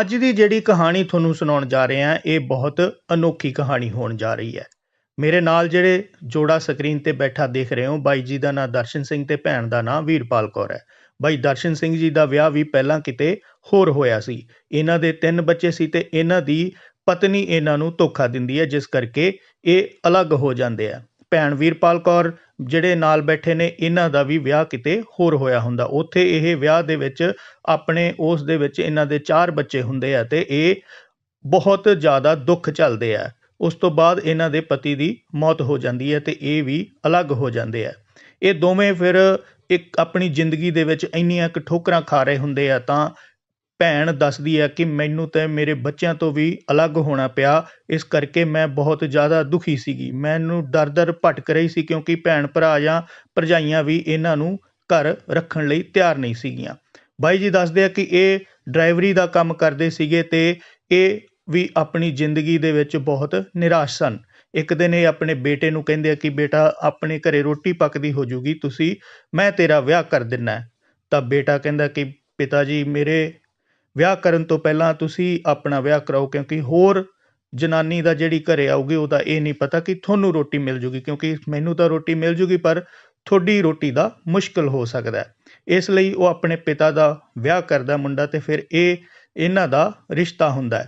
ਅੱਜ ਦੀ ਜਿਹੜੀ ਕਹਾਣੀ ਤੁਹਾਨੂੰ ਸੁਣਾਉਣ ਜਾ ਰਹੇ ਹਾਂ, ਇਹ ਬਹੁਤ ਅਨੋਖੀ ਕਹਾਣੀ ਹੋਣ ਜਾ ਰਹੀ ਹੈ। ਮੇਰੇ ਨਾਲ ਜਿਹੜੇ ਜੋੜਾ ਸਕਰੀਨ ਤੇ ਬੈਠਾ ਦੇਖ ਰਹੇ ਹੋ, ਬਾਈ ਜੀ ਦਾ ਨਾਂ ਦਰਸ਼ਨ ਸਿੰਘ ਤੇ ਭੈਣ ਦਾ ਨਾਂ ਵੀਰਪਾਲ ਕੌਰ ਹੈ। ਬਾਈ ਦਰਸ਼ਨ ਸਿੰਘ ਜੀ ਦਾ ਵਿਆਹ ਵੀ ਪਹਿਲਾਂ ਕਿਤੇ ਹੋਰ ਹੋਇਆ ਸੀ। ਇਹਨਾਂ ਦੇ ਤਿੰਨ ਬੱਚੇ ਸੀ ਤੇ ਇਹਨਾਂ ਦੀ ਪਤਨੀ ਇਹਨਾਂ ਨੂੰ ਧੋਖਾ ਦਿੰਦੀ ਹੈ, ਜਿਸ ਕਰਕੇ ਇਹ ਅਲੱਗ ਹੋ ਜਾਂਦੇ ਆ। ਭੈਣ ਵੀਰਪਾਲ ਕੌਰ ਜਿਹੜੇ ਨਾਲ ਬੈਠੇ ਨੇ, ਇਹਨਾਂ ਦਾ ਵੀ ਵਿਆਹ ਕਿਤੇ ਹੋਰ ਹੋਇਆ ਹੁੰਦਾ। ਉੱਥੇ ਇਹ ਵਿਆਹ ਦੇ ਵਿੱਚ ਆਪਣੇ, ਉਸ ਦੇ ਵਿੱਚ ਇਹਨਾਂ ਦੇ ਚਾਰ ਬੱਚੇ ਹੁੰਦੇ ਆ ਤੇ ਇਹ ਬਹੁਤ ਜ਼ਿਆਦਾ ਦੁੱਖ ਚੱਲਦੇ ਆ। ਉਸ ਤੋਂ ਬਾਅਦ ਇਹਨਾਂ ਦੇ ਪਤੀ ਦੀ ਮੌਤ ਹੋ ਜਾਂਦੀ ਹੈ ਤੇ ਇਹ ਵੀ ਅਲੱਗ ਹੋ ਜਾਂਦੇ ਆ। ਇਹ ਦੋਵੇਂ ਫਿਰ ਇੱਕ ਆਪਣੀ ਜ਼ਿੰਦਗੀ ਦੇ ਵਿੱਚ ਇੰਨੀਆਂ ਕੁ ਠੋਕਰਾਂ ਖਾ ਰਹੇ ਹੁੰਦੇ ਆ ਤਾਂ ਭੈਣ ਦੱਸਦੀ ਹੈ ਕਿ ਮੈਨੂੰ ਤਾਂ ਮੇਰੇ ਬੱਚਿਆਂ ਤੋਂ ਵੀ ਅਲੱਗ ਹੋਣਾ ਪਿਆ। ਇਸ ਕਰਕੇ ਮੈਂ ਬਹੁਤ ਜ਼ਿਆਦਾ ਦੁਖੀ ਸੀਗੀ। ਮੈਨੂੰ ਦਰ-ਦਰ ਭਟਕ ਰਹੀ ਸੀ ਕਿਉਂਕਿ ਭੈਣ ਭਰਾ ਜਾਂ ਭਰਜਾਈਆਂ ਵੀ ਇਹਨਾਂ ਨੂੰ ਘਰ ਰੱਖਣ ਲਈ ਤਿਆਰ ਨਹੀਂ ਸੀਗੀਆਂ। ਬਾਈ ਜੀ ਦੱਸਦੇ ਆ ਕਿ ਇਹ ਡਰਾਈਵਰੀ ਦਾ ਕੰਮ ਕਰਦੇ ਸੀਗੇ ਤੇ ਇਹ ਵੀ ਆਪਣੀ ਜ਼ਿੰਦਗੀ ਦੇ ਵਿੱਚ ਬਹੁਤ ਨਿਰਾਸ਼ ਸਨ। ਇੱਕ ਦਿਨ ਇਹ ਆਪਣੇ ਬੇਟੇ ਨੂੰ ਕਹਿੰਦੇ ਆ ਕਿ ਬੇਟਾ, ਆਪਣੇ ਘਰੇ ਰੋਟੀ ਪੱਕਦੀ ਹੋ ਜੂਗੀ, ਤੁਸੀਂ, ਮੈਂ ਤੇਰਾ ਵਿਆਹ ਕਰ ਦਿੰਨਾ। ਤਾਂ ਬੇਟਾ ਕਹਿੰਦਾ ਕਿ, ਪਿਤਾ ਜੀ, ਮੇਰੇ ਵਿਆਹ ਕਰਨ ਤੋਂ ਪਹਿਲਾਂ ਤੁਸੀਂ ਆਪਣਾ ਵਿਆਹ ਕਰਾਓ, ਕਿਉਂਕਿ ਹੋਰ ਜਨਾਨੀ ਦਾ ਜਿਹੜੀ ਘਰੇ ਆਊਗੀ, ਉਹਦਾ ਇਹ ਨਹੀਂ ਪਤਾ ਕਿ ਤੁਹਾਨੂੰ ਰੋਟੀ ਮਿਲ ਜੂਗੀ, ਕਿਉਂਕਿ ਮੈਨੂੰ ਤਾਂ ਰੋਟੀ ਮਿਲ ਜੂਗੀ, ਪਰ ਤੁਹਾਡੀ ਰੋਟੀ ਦਾ ਮੁਸ਼ਕਲ ਹੋ ਸਕਦਾ ਇਸ ਲਈ ਉਹ ਆਪਣੇ ਪਿਤਾ ਦਾ ਵਿਆਹ ਕਰਦਾ ਮੁੰਡਾ ਤੇ ਫਿਰ ਇਹ ਇਹਨਾਂ ਦਾ ਰਿਸ਼ਤਾ ਹੁੰਦਾ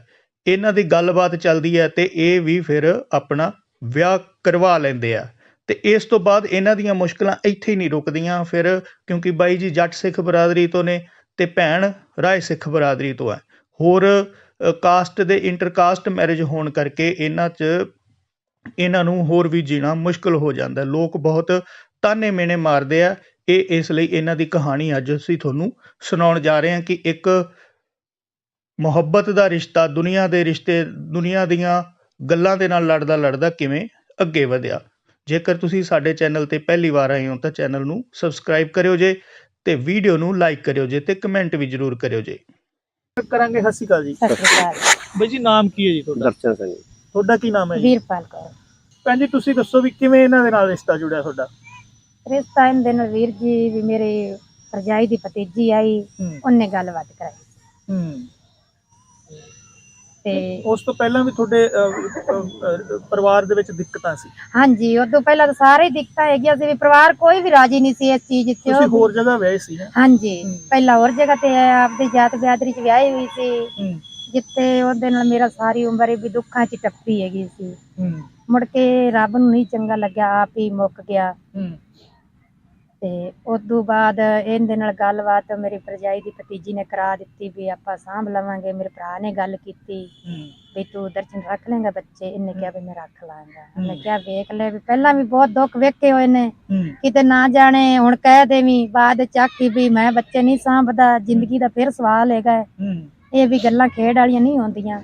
ਇਹਨਾਂ ਦੀ ਗੱਲਬਾਤ ਚੱਲਦੀ ਹੈ ਤੇ ਇਹ ਵੀ ਫਿਰ ਆਪਣਾ ਵਿਆਹ ਕਰਵਾ ਲੈਂਦੇ ਆ। ਤੇ ਇਸ ਤੋਂ ਬਾਅਦ ਇਹਨਾਂ ਦੀਆਂ ਮੁਸ਼ਕਲਾਂ ਇੱਥੇ ਹੀ ਨਹੀਂ ਰੁਕਦੀਆਂ, ਫਿਰ ਕਿਉਂਕਿ ਬਾਈ ਜੀ ਜੱਟ ਸਿੱਖ ਬਰਾਦਰੀ ਤੋਂ ਨੇ ਅਤੇ ਭੈਣ ਰਾਏ ਸਿੱਖ ਬਰਾਦਰੀ ਤੋਂ ਹੈ। ਹੋਰ ਕਾਸਟ ਦੇ ਇੰਟਰਕਾਸਟ ਮੈਰਿਜ ਹੋਣ ਕਰਕੇ ਇਹਨਾਂ 'ਚ, ਇਹਨਾਂ ਨੂੰ ਹੋਰ ਵੀ ਜੀਣਾ ਮੁਸ਼ਕਲ ਹੋ ਜਾਂਦਾ ਲੋਕ ਬਹੁਤ ਤਾਨੇ ਮੇਨੇ ਮਾਰਦੇ ਆ। ਇਹ ਇਸ ਲਈ ਇਹਨਾਂ ਦੀ ਕਹਾਣੀ ਅੱਜ ਅਸੀਂ ਤੁਹਾਨੂੰ ਸੁਣਾਉਣ ਜਾ ਰਹੇ ਹਾਂ ਕਿ ਇੱਕ ਮੁਹੱਬਤ ਦਾ ਰਿਸ਼ਤਾ, ਦੁਨੀਆ ਦੇ ਰਿਸ਼ਤੇ, ਦੁਨੀਆ ਦੀਆਂ ਗੱਲਾਂ ਦੇ ਨਾਲ ਲੜਦਾ ਲੜਦਾ ਕਿਵੇਂ ਅੱਗੇ ਵਧਿਆ। ਜੇਕਰ ਤੁਸੀਂ ਸਾਡੇ ਚੈਨਲ ਤੇ ਪਹਿਲੀ ਵਾਰ ਆਏ ਹੋ ਤਾਂ ਚੈਨਲ ਨੂੰ ਸਬਸਕ੍ਰਾਈਬ ਕਰਿਓ ਜੇ। ਤੇ ਵੀਡੀਓ ਨੂੰ ਲਾਈਕ ਕਰਿਓ ਜੇ ਤੇ ਕਮੈਂਟ ਵੀ ਜ਼ਰੂਰ ਕਰਿਓ ਜੇ। ਕਰਾਂਗੇ ਸਤਿ ਸ਼੍ਰੀ ਅਕਾਲ ਜੀ। ਸਤਿ ਸ਼੍ਰੀ ਅਕਾਲ। ਬਈ ਜੀ ਨਾਮ ਕੀ ਹੈ ਜੀ ਤੁਹਾਡਾ? ਦਰਸ਼ਨ ਸਿੰਘ। ਤੁਹਾਡਾ ਕੀ ਨਾਮ ਹੈ ਜੀ? ਵੀਰਪਾਲ ਕੌਰ। ਭੈਣ ਜੀ ਤੁਸੀਂ ਦੱਸੋ ਵੀ ਕਿਵੇਂ ਇਹਨਾਂ ਦੇ ਨਾਲ ਰਿਸ਼ਤਾ ਜੁੜਿਆ ਤੁਹਾਡਾ? ਰਿਸ਼ਤਾ ਇਹਨਾਂ ਦੇ ਵੀਰ ਜੀ ਵੀ ਮੇਰੇ ਭਰਜਾਈ ਦੀ ਭਤੀਜੀ ਆਈ ਹੂੰ। ਉਹਨੇ ਗੱਲਬਾਤ ਕਰਾਈ। ਹੂੰ। ਤੇ ਉਸ ਤੋਂ ਪਹਿਲਾਂ ਵੀ ਤੁਹਾਡੇ ਪਰਿਵਾਰ ਦੇ ਵਿੱਚ ਦਿੱਕਤਾਂ ਸੀ? ਹਾਂਜੀ ਉਦੋਂ ਪਹਿਲਾਂ ਤਾਂ ਸਾਰੇ ਹੀ ਦਿੱਕਤਾਂ ਹੈਗੀਆਂ ਸੀ ਵੀ ਪਰਿਵਾਰ ਕੋਈ ਵੀ ਰਾਜੀ ਨਹੀਂ ਸੀ ਇਸ ਚੀਜ਼ ਤੁਸੀਂ 'ਚ ਹੋਰ ਜਗ੍ਹਾ ਵਿਆਹੇ ਸੀ ਨਾ? ਹਾਂਜੀ। ਪਹਿਲਾਂ ਹੋਰ ਜਗ੍ਹਾ ਤੇ ਆਪਦੀ ਜਾਤ ਬਿਆਦਰੀ 'ਚ ਵਿਆਹੀ ਹੋਈ ਸੀ। ਹੂੰ। ਜਿੱਥੇ ਉਹਦੇ ਨਾਲ ਮੇਰਾ ਸਾਰੀ ਉਮਰ ਹੀ ਵੀ ਦੁੱਖਾਂ 'ਚ ਟੱਪੀ ਹੈਗੀ ਸੀ। ਹੂੰ। ਮੁੜ ਕੇ ਰੱਬ ਨੂੰ ਨਹੀਂ ਚੰਗਾ ਲੱਗਿਆ ਆਪ ਹੀ ਮੁੱਕ ਗਿਆ। ਹੂੰ। ਤੇ ਉਦੋਂ ਬਾਅਦ ਇਹਦੇ ਨਾਲ ਗੱਲਬਾਤ ਮੇਰੀ ਭਰਜਾਈ ਦੀ ਭਤੀਜੀ ਨੇ ਕਰਾ ਦਿੱਤੀ ਵੀ ਆਪਾਂ ਸਾਂਭ ਲਵਾਂਗੇ ਮੇਰੇ ਭਰਾ ਨੇ ਗੱਲ ਕੀਤੀ ਵੀ ਤੂੰ ਦਰਸ਼ਨ ਰੱਖ ਲੇਗਾ ਬੱਚੇ ਇਹਨੇ ਕਿਹਾ ਵੀ ਮੈਂ ਰੱਖ ਲਾਂਗਾ। ਹੂੰ। ਕਿਹਾ ਵੇਖ ਲੈ ਵੀ ਪਹਿਲਾਂ ਵੀ ਬਹੁਤ ਦੁੱਖ ਵੇਖੇ ਹੋਏ ਨੇ ਕਿਤੇ ਨਾ ਜਾਣੇ ਹੁਣ ਕਹਿ ਦੇਵੀਂ ਬਾਅਦ ਚਾਕੀ ਵੀ ਮੈਂ ਬੱਚੇ ਨਹੀਂ ਸਾਂਭਦਾ ਜ਼ਿੰਦਗੀ ਦਾ ਫਿਰ ਸਵਾਲ ਹੈਗਾ। ਇਹ ਵੀ ਗੱਲਾਂ ਖੇਡ ਵਾਲੀਆਂ ਨਹੀਂ ਹੁੰਦੀਆਂ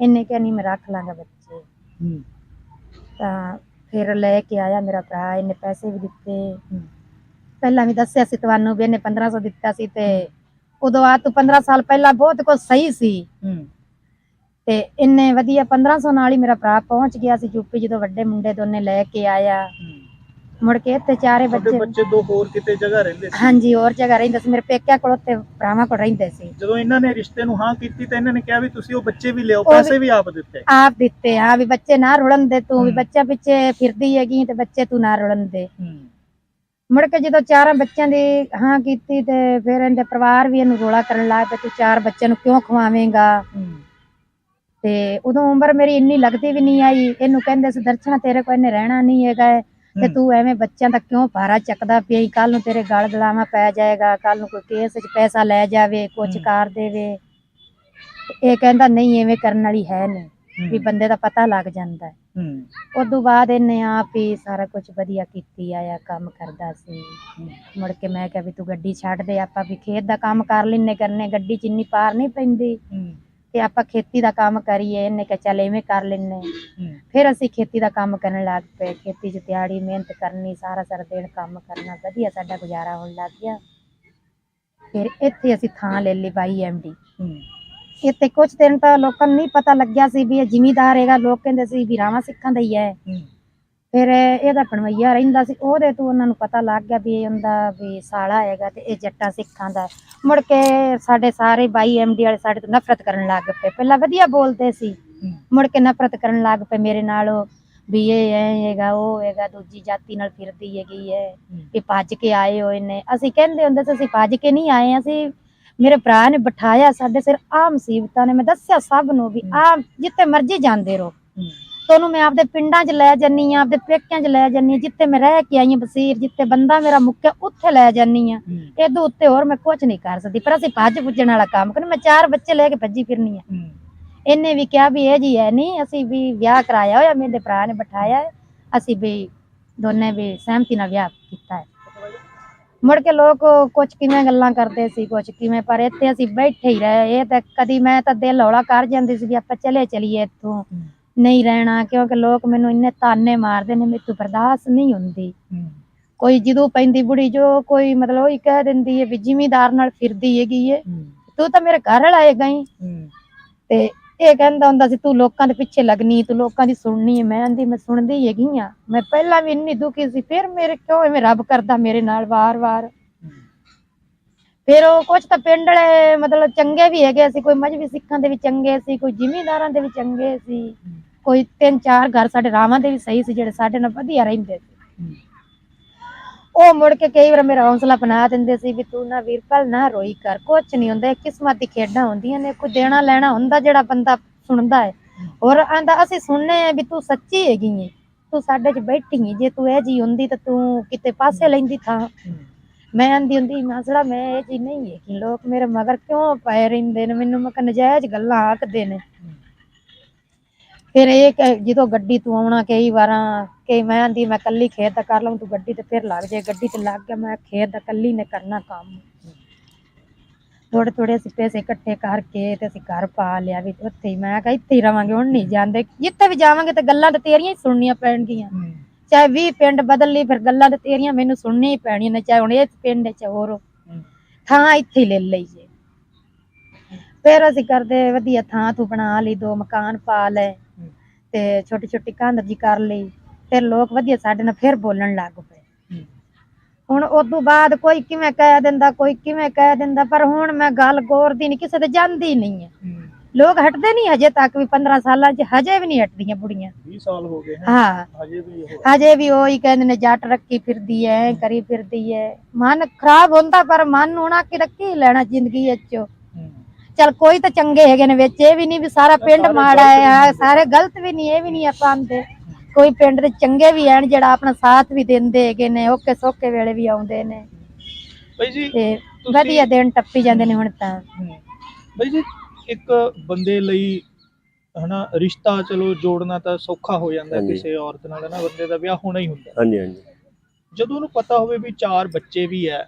ਇਹਨੇ ਕਿਹਾ ਨਹੀਂ ਮੈਂ ਰੱਖ ਲਾਂਗਾ ਬੱਚੇ। ਤਾਂ ਫਿਰ ਲੈ ਕੇ ਆਇਆ ਮੇਰਾ ਭਰਾ ਇਹਨੇ ਪੈਸੇ ਵੀ ਦਿੱਤੇ। ਪਹਿਲਾਂ ਵੀ ਦੱਸਿਆ ਸੀ ਤੁਹਾਨੂੰ ਵੀ ਇਹਨੇ 1500 ਦਿੱਤਾ ਸੀ ਤੇ ਉਦੋਂ ਆ ਤੋਂ 15 ਸਾਲ ਪਹਿਲਾਂ ਬਹੁਤ ਕੁਝ ਸਹੀ ਸੀ। ਹੂੰ। ਤੇ ਇੰਨੇ ਵਧੀਆ 1500 ਨਾਲ ਹੀ ਮੇਰਾ ਭਰਾ ਪਹੁੰਚ ਗਿਆ ਸੀ ਯੂਪੀ ਜਦੋਂ ਵੱਡੇ ਮੁੰਡੇ ਦੋਨੇ ਲੈ ਕੇ ਆਇਆ। ਮੁੜ ਕੇ ਇੱਥੇ ਚਾਰੇ ਬੱਚੇ ਬੱਚੇ ਦੋ ਹੋਰ ਕਿਤੇ ਜਗ੍ਹਾ ਰਹਿੰਦੇ ਸੀ? ਹਾਂਜੀ ਹੋਰ ਜਗ੍ਹਾ ਰਹਿੰਦੇ ਸੀ। ਮੇਰੇ ਪੇਕਿਆਂ ਕੋਲ ਉੱਥੇ ਭਰਾਵਾਂ ਕੋਲ ਰਹਿੰਦੇ ਸੀ। ਜਦੋਂ ਇਹਨਾਂ ਨੇ ਰਿਸ਼ਤੇ ਨੂੰ ਹਾਂ ਕੀਤੀ ਤਾਂ ਇਹਨਾਂ ਨੇ ਕਿਹਾ ਵੀ ਤੁਸੀਂ ਉਹ ਬੱਚੇ ਵੀ ਲਿਆਓ ਪੈਸੇ ਵੀ ਆਪ ਦਿੱਤੇ। ਆਪ ਦਿੱਤੇ ਆ ਵੀ ਬੱਚੇ ਨਾ ਰੁਲਣ ਦੇ ਤੂੰ ਵੀ ਹੂੰ। ਬੱਚਾ ਪਿੱਛੇ ਫਿਰਦੀ ਹੈਗੀ ਤੇ ਬੱਚੇ ਤੂੰ ਨਾ ਰੁਲਣ ਦੇ। ਹੂੰ। ਮੁੜ ਕੇ ਜਦੋਂ ਚਾਰਾਂ ਬੱਚਿਆਂ ਦੀ ਹਾਂ ਕੀਤੀ ਤੇ ਫਿਰ ਇਹਦੇ ਪਰਿਵਾਰ ਵੀ ਇਹਨੂੰ ਰੋਲਾ ਕਰਨ ਲੱਗ ਪਿਆ ਤੂੰ ਚਾਰ ਬੱਚਿਆਂ ਨੂੰ ਕਿਉਂ ਖਵਾਵੇਂਗਾ? ਤੇ ਉਦੋਂ ਉਮਰ ਮੇਰੀ ਇੰਨੀ ਲੱਗਦੀ ਵੀ ਨਹੀਂ ਆਈ ਇਹਨੂੰ ਕਹਿੰਦੇ ਸੀ ਦਰਸ਼ਨਾ ਤੇਰੇ ਕੋਲ ਇਹਨੇ ਰਹਿਣਾ ਨਹੀਂ ਹੈਗਾ ਤੇ। ਤੂੰ ਐਵੇਂ ਬੱਚਿਆਂ ਦਾ ਕਿਉਂ ਭਾਰਾ ਚੱਕਦਾ ਪਿਆ ਕੱਲ ਨੂੰ ਤੇਰੇ ਗਲ ਗਲਾਵਾ ਪੈ ਜਾਏਗਾ ਕੱਲ ਨੂੰ ਕੋਈ ਕੇਸ 'ਚ ਪੈਸਾ ਲੈ ਜਾਵੇ ਹੂੰ। ਕਰ ਦੇਵੇ। ਇਹ ਕਹਿੰਦਾ ਨਹੀਂ ਐਵੇਂ ਕਰਨ ਵਾਲੀ ਹੈ ਨਹੀਂ। ਵੀ ਬੰਦੇ ਦਾ ਪਤਾ ਲੱਗ ਜਾਂਦਾ ਹੈ। ਉਦੋਂ ਬਾਅਦ ਇਹਨੇ ਆਪ ਹੀ ਸਾਰਾ ਕੁਝ ਵਧੀਆ ਕੀਤੀ ਆਇਆ ਕੰਮ ਕਰਦਾ ਸੀ। ਮੁੜ ਕੇ ਮੈਂ ਕਿਹਾ ਵੀ ਤੂੰ ਗੱਡੀ ਛੱਡ ਦੇ ਆਪਾਂ ਵੀ ਖੇਤ ਦਾ ਕੰਮ ਕਰ ਲੈਨੇ ਕਰਨੇ ਗੱਡੀ ਚ ਇੰਨੀ ਪਾਰ ਨਹੀਂ ਪੈਂਦੀ। ਤੇ ਆਪਾਂ ਖੇਤੀ ਦਾ ਕੰਮ ਕਰੀਏ ਇਹਨੇ ਕਿਹਾ ਚੱਲ ਐਵੇਂ ਕਰ ਲੈਨੇ ਫਿਰ ਅਸੀਂ ਖੇਤੀ ਦਾ ਕੰਮ ਕਰਨ ਲੱਗ ਪਏ ਖੇਤੀ 'ਚ ਦਿਹਾੜੀ ਮਿਹਨਤ ਕਰਨੀ ਸਾਰਾ ਸਾਰਾ ਦਿਨ ਕੰਮ ਕਰਨਾ ਵਧੀਆ ਸਾਡਾ ਗੁਜ਼ਾਰਾ ਹੋਣ ਲੱਗ ਗਿਆ। ਫਿਰ ਇੱਥੇ ਅਸੀਂ ਥਾਂ ਲੈ ਲਈ ਬਾਈ ਐਮਡੀ ਹੂੰ। ਇੱਥੇ ਕੁਝ ਦਿਨ ਤਾਂ ਲੋਕਾਂ ਨੂੰ ਨਹੀਂ ਪਤਾ ਲੱਗਿਆ ਸੀ ਵੀ ਇਹ ਜ਼ਿਮੀਦਾਰ ਹੈਗਾ ਲੋਕ ਕਹਿੰਦੇ ਸੀ ਵੀ ਰਾਵਾਂ ਸਿੱਖਾਂ ਦਾ ਹੀ ਹੈ। ਫਿਰ ਇਹਦਾ ਪਣਵਈਆ ਰਹਿੰਦਾ ਸੀ ਉਹਦੇ ਤੋਂ ਉਹਨਾਂ ਨੂੰ ਪਤਾ ਲੱਗ ਗਿਆ ਵੀ ਇਹ ਉਹਦਾ ਵੀ ਸਾਲਾ ਹੈਗਾ ਤੇ ਇਹ ਜੱਟਾਂ ਸਿੱਖਾਂ ਦਾ। ਮੁੜ ਕੇ ਸਾਡੇ ਸਾਰੇ ਬਾਈ ਐਮਡੀ ਵਾਲੇ ਸਾਡੇ ਤੋਂ ਨਫ਼ਰਤ ਕਰਨ ਲੱਗ ਪਏ। ਪਹਿਲਾਂ ਵਧੀਆ ਬੋਲਦੇ ਸੀ। ਮੁੜ ਕੇ ਨਫ਼ਰਤ ਕਰਨ ਲੱਗ ਪਏ ਮੇਰੇ ਨਾਲ ਵੀ ਇਹ ਹੈਗਾ ਉਹ ਹੈਗਾ ਦੂਜੀ ਜਾਤੀ ਨਾਲ ਫਿਰਦੀ ਹੈਗੀ ਹੈ। ਵੀ ਭੱਜ ਕੇ ਆਏ ਹੋਏ ਨੇ। ਅਸੀਂ ਕਹਿੰਦੇ ਹੁੰਦੇ ਸੀ ਅਸੀਂ ਭੱਜ ਕੇ ਨਹੀਂ ਆਏ ਅਸੀਂ ਮੇਰੇ ਭਰਾ ਨੇ ਬਿਠਾਇਆ ਸਾਡੇ ਸਿਰ ਆ ਮੁਸੀਬਤਾਂ ਨੇ ਮੈਂ ਦੱਸਿਆ ਸਭ ਨੂੰ ਵੀ ਆ ਜਿੱਥੇ ਮਰਜ਼ੀ ਜਾਂਦੇ ਰਹੋ। ਤੁਹਾਨੂੰ ਮੈਂ ਆਪਦੇ ਪਿੰਡਾਂ 'ਚ ਲੈ ਜੰਨੀ ਆ ਆਪਦੇ ਪੇਕਿਆਂ 'ਚ ਲੈ ਜੰਨੀ ਜਿੱਥੇ ਮੈਂ ਰਹਿ ਕੇ ਆਈ ਬਸੀਰ ਜਿੱਥੇ ਬੰਦਾ ਮੇਰਾ ਮੁੱਕਿਆ ਉੱਥੇ ਲੈ ਜੰਨੀ ਆ ਇਹਦੇ ਉੱਤੇ ਹੋਰ ਮੈਂ ਕੁਝ ਨਹੀਂ ਕਰ ਸਕਦੀ ਪਰ ਅਸੀਂ ਭੱਜ ਪੁੱਜਣ ਵਾਲਾ ਕੰਮ ਕਰ ਮੈਂ ਚਾਰ ਬੱਚੇ ਲੈ ਕੇ ਭੱਜੀ ਫਿਰਨੀ ਆ ਇਹਨੇ ਵੀ ਕਿਹਾ ਵੀ ਇਹ ਜੀ ਹੈ ਨਹੀਂ ਅਸੀਂ ਵੀ ਵਿਆਹ ਕਰਾਇਆ ਹੋਇਆ ਮੇਰੇ ਭਰਾ ਨੇ ਬਿਠਾਇਆ ਅਸੀਂ ਵੀ ਦੋਨੇ ਵੀ ਸਹਿਮਤੀ ਨਾਲ ਵਿਆਹ ਕੀਤਾ ਹੈ। ਮੁੜ ਕੇ ਲੋਕ ਕੁਝ ਕਿਵੇਂ ਗੱਲਾਂ ਕਰਦੇ ਸੀ ਕੁਝ ਕਿਵੇਂ ਪਰ ਇੱਥੇ ਅਸੀਂ ਬੈਠੇ ਹੀ ਰਹੇ। ਇਹ ਤਾਂ ਕਦੀ ਮੈਂ ਤਾਂ ਦਿਲ ਹੌਲਾ ਕਰ ਜਾਂਦੀ ਸੀ ਵੀ ਆਪਾਂ ਚਲੇ ਚਲੀਏ ਇੱਥੋਂ। ਨਹੀਂ ਰਹਿਣਾ ਕਿਉਂਕਿ ਲੋਕ ਮੈਨੂੰ ਇੰਨੇ ਤਾਨੇ ਮਾਰਦੇ ਨੇ ਤੋਂ ਬਰਦਾਸ਼ਤ ਨਹੀਂ ਹੁੰਦੀ। ਕੋਈ ਜਦੋਂ ਪੈਂਦੀ ਬੁੜੀ ਜੋ ਕੋਈ ਮਤਲਬ ਉਹ ਹੀ ਕਹਿ ਦਿੰਦੀ ਹੈ ਵੀ ਜ਼ਿਮੀਦਾਰ ਨਾਲ ਫਿਰਦੀ ਹੈਗੀ ਏ ਤੂੰ ਤਾਂ ਮੇਰੇ ਘਰ ਵਾਲਾ ਹੈਗਾ ਹੀ। ਤੇ ਇਹ ਕਹਿੰਦਾ ਹੁੰਦਾ ਸੀ, ਤੂੰ ਲੋਕਾਂ ਦੇ ਪਿੱਛੇ ਲੱਗਣੀ ਤੂੰ ਲੋਕਾਂ ਦੀ ਸੁਣਨੀ ਮੈਂ ਆਂਦੀ ਮੈਂ ਸੁਣਦੀ ਹੈਗੀ ਆ। ਮੈਂ ਪਹਿਲਾਂ ਵੀ ਇੰਨੀ ਦੁਖੀ ਸੀ, ਫਿਰ ਮੇਰੇ ਕਿਉਂ ਐਵੇਂ ਰੱਬ ਕਰਦਾ ਮੇਰੇ ਨਾਲ ਵਾਰ-ਵਾਰ? ਫਿਰ ਉਹ ਕੁਝ ਤਾਂ ਪਿੰਡ ਵਾਲੇ ਮਤਲਬ ਚੰਗੇ ਵੀ ਹੈਗੇ ਸੀ, ਕੋਈ ਮਜਬੀ ਸਿੱਖਾਂ ਦੇ ਵੀ ਚੰਗੇ ਸੀ, ਕੋਈ ਜ਼ਿਮੀਂਦਾਰਾਂ ਦੇ ਵੀ ਚੰਗੇ ਸੀ, ਕੋਈ ਤਿੰਨ ਚਾਰ ਘਰ ਸਾਡੇ ਰਾਵਾਂ ਦੇ ਵੀ ਸਹੀ ਸੀ, ਜਿਹੜੇ ਸਾਡੇ ਨਾਲ ਵਧੀਆ ਰਹਿੰਦੇ ਸੀ। ਉਹ ਮੁੜ ਕੇ ਕਈ ਵਾਰ ਮੇਰਾ ਹੌਸਲਾ ਬਣਾ ਦਿੰਦੇ ਸੀ ਵੀ ਤੂੰ ਨਾ ਵੀਰਪਾਲ ਨਾ ਰੋਈ ਕਰ, ਕੁਛ ਨਹੀਂ ਹੁੰਦਾ, ਇਹ ਕਿਸਮਤ ਦੀ ਖੇਡਾਂ ਹੁੰਦੀਆਂ ਨੇ, ਕੋਈ ਦੇਣਾ ਲੈਣਾ ਹੁੰਦਾ ਜਿਹੜਾ ਬੰਦਾ ਸੁਣਦਾ ਹੈ। ਔਰ ਆਂਦਾ, ਅਸੀਂ ਸੁਣਨੇ ਆ ਵੀ ਤੂੰ ਸੱਚੀ ਹੈਗੀ ਏ, ਤੂੰ ਸਾਡੇ 'ਚ ਬੈਠੀ ਏ, ਜੇ ਤੂੰ ਇਹ ਜੀ ਹੁੰਦੀ ਤਾਂ ਤੂੰ ਕਿਤੇ ਪਾਸੇ ਲੈਂਦੀ ਥਾਂ। ਮੈਂ ਆਂਦੀ ਹੁੰਦੀ, ਮਾਸੜਾ, ਮੈਂ ਇਹ ਜੀ ਨਹੀਂ ਹੈਗੀ, ਲੋਕ ਮੇਰੇ ਮਗਰ ਕਿਉਂ ਪਏ ਰਹਿੰਦੇ ਨੇ, ਮੈਨੂੰ ਮੈਂ ਨਜਾਇਜ਼ ਗੱਲਾਂ ਆਖਦੇ ਨੇ। ਫਿਰ ਇਹ ਕਿ ਜਦੋਂ ਗੱਡੀ ਤੂੰ ਆਉਣਾ ਕਈ ਵਾਰਾਂ ਕਿ ਮੈਂ ਆਂਦੀ ਮੈਂ ਕੱਲੀ ਖੇਤ ਦਾ ਕਰ ਲਵਾਂ ਤੂੰ ਗੱਡੀ ਤੇ ਫਿਰ ਲੱਗ ਜਾਏ। ਗੱਡੀ ਤੇ ਲੱਗ ਗਿਆ ਮੈਂ ਖੇਤ ਦਾ ਕੱਲੀ ਨੇ ਕਰਨਾ ਕੰਮ। ਥੋੜੇ ਥੋੜੇ ਅਸੀਂ ਪੈਸੇ ਇਕੱਠੇ ਕਰਕੇ ਤੇ ਅਸੀਂ ਘਰ ਪਾ ਲਿਆ ਵੀ ਉੱਥੇ ਹੀ। ਮੈਂ ਕਿਹਾ ਇੱਥੇ ਹੀ ਰਵਾਂਗੇ ਹੁਣ ਨਹੀਂ ਜਾਂਦੇ। ਜਿੱਥੇ ਵੀ ਜਾਵਾਂਗੇ ਤੇ ਗੱਲਾਂ ਤਾਂ ਤੇਰੀਆਂ ਹੀ ਸੁਣਨੀਆਂ ਪੈਣਗੀਆਂ। ਚਾਹੇ 20 ਪਿੰਡ ਬਦਲ ਲਈ ਫਿਰ ਗੱਲਾਂ ਤਾਂ ਤੇਰੀਆਂ ਮੈਨੂੰ ਸੁਣਨੀਆਂ ਹੀ ਪੈਣੀਆਂ ਨੇ ਚਾਹੇ ਹੁਣ ਇਹ ਪਿੰਡ ਚ ਹੋਰ ਥਾਂ ਇੱਥੇ ਹੀ ਲੈ ਲਈ ਜੇ ਫਿਰ ਅਸੀਂ ਕਰਦੇ ਵਧੀਆ ਥਾਂ ਤੂੰ ਬਣਾ ਲਈ ਦੋ ਮਕਾਨ ਪਾ ਲਏ ਤੇ ਛੋਟੀ ਛੋਟੀ ਕੰਧ ਜੀ ਕਰ ਲਈ ਫਿਰ ਲੋਕ ਵਧੀਆ ਸਾਡੇ ਨਾਲ ਫਿਰ ਬੋਲਣ ਲੱਗ ਪਏ। ਹੁਣ ਉਸ ਤੋਂ ਬਾਅਦ ਕੋਈ ਕਿਵੇਂ ਕਹਿ ਦਿੰਦਾ ਕੋਈ ਕਿਵੇਂ ਕਹਿ ਦਿੰਦਾ ਪਰ ਹੁਣ ਮੈਂ ਗੱਲ ਗੌਰਦੀ ਨਹੀਂ ਕਿਸੇ ਤੇ ਜਾਂਦੀ ਨਹੀਂ ਹੈ। ਲੋਕ ਹਟਦੇ ਨਹੀਂ ਹਜੇ ਤੱਕ ਵੀ 15 ਸਾਲਾਂ 'ਚ ਹਜੇ ਵੀ ਨਹੀਂ ਹਟਦੀਆਂ ਬੁੜੀਆਂ। 20 ਸਾਲ ਹੋ ਗਏ ਹਾਂ। ਹਜੇ ਵੀ ਉਹ ਹਜੇ ਵੀ ਉਹੀ ਕਹਿੰਦੇ ਨੇ ਜੱਟ ਰੱਖੀ ਫਿਰਦੀ ਐ ਕਰੀ ਫਿਰਦੀ ਐ। ਮਨ ਖਰਾਬ ਹੁੰਦਾ ਪਰ ਮਨ ਨੂੰ ਨਾ ਕਿ ਕੀ ਲੈਣਾ ਜ਼ਿੰਦਗੀ ਵਿੱਚ। ਚਲ ਕੋਈ ਤਾਂ ਚੰਗੇ ਹੈਗੇ ਨੇ ਵਿੱਚ ਇਹ ਵੀ ਨਹੀਂ ਵੀ ਸਾਰਾ ਪਿੰਡ ਮਾੜਾ ਹੈ ਸਾਰੇ ਗਲਤ ਵੀ ਨਹੀਂ ਇਹ ਵੀ ਨਹੀਂ ਆਪਾਂ ਆਂਦੇ ਕੋਈ ਪਿੰਡ ਦੇ ਚੰਗੇ ਵੀ ਹਨ ਜਿਹੜਾ ਆਪਣਾ ਸਾਥ ਵੀ ਦਿੰਦੇ ਹੈਗੇ ਨੇ ਓਕੇ ਸੋਕੇ ਵੇਲੇ ਵੀ ਆਉਂਦੇ ਨੇ। ਬਈ ਜੀ ਤੇ ਵਧੀਆ ਦਿਨ ਟੱਪੀ ਜਾਂਦੇ ਨੇ ਹੁਣ ਤਾਂ। ਬਈ ਜੀ ਇੱਕ ਬੰਦੇ ਲਈ ਹਨਾ ਰਿਸ਼ਤਾ ਚਲੋ ਜੋੜਨਾ ਤਾਂ ਸੌਖਾ ਹੋ ਜਾਂਦਾ। ਕਿਸੇ ਔਰਤ ਨਾਲ ਨਾ ਬੰਦੇ ਦਾ ਵਿਆਹ ਹੋਣਾ ਹੀ ਹੁੰਦਾ। ਹਾਂਜੀ ਹਾਂਜੀ। ਜਦੋਂ ਉਹਨੂੰ ਪਤਾ ਹੋਵੇ ਵੀ ਚਾਰ ਬੱਚੇ ਵੀ ਹੈ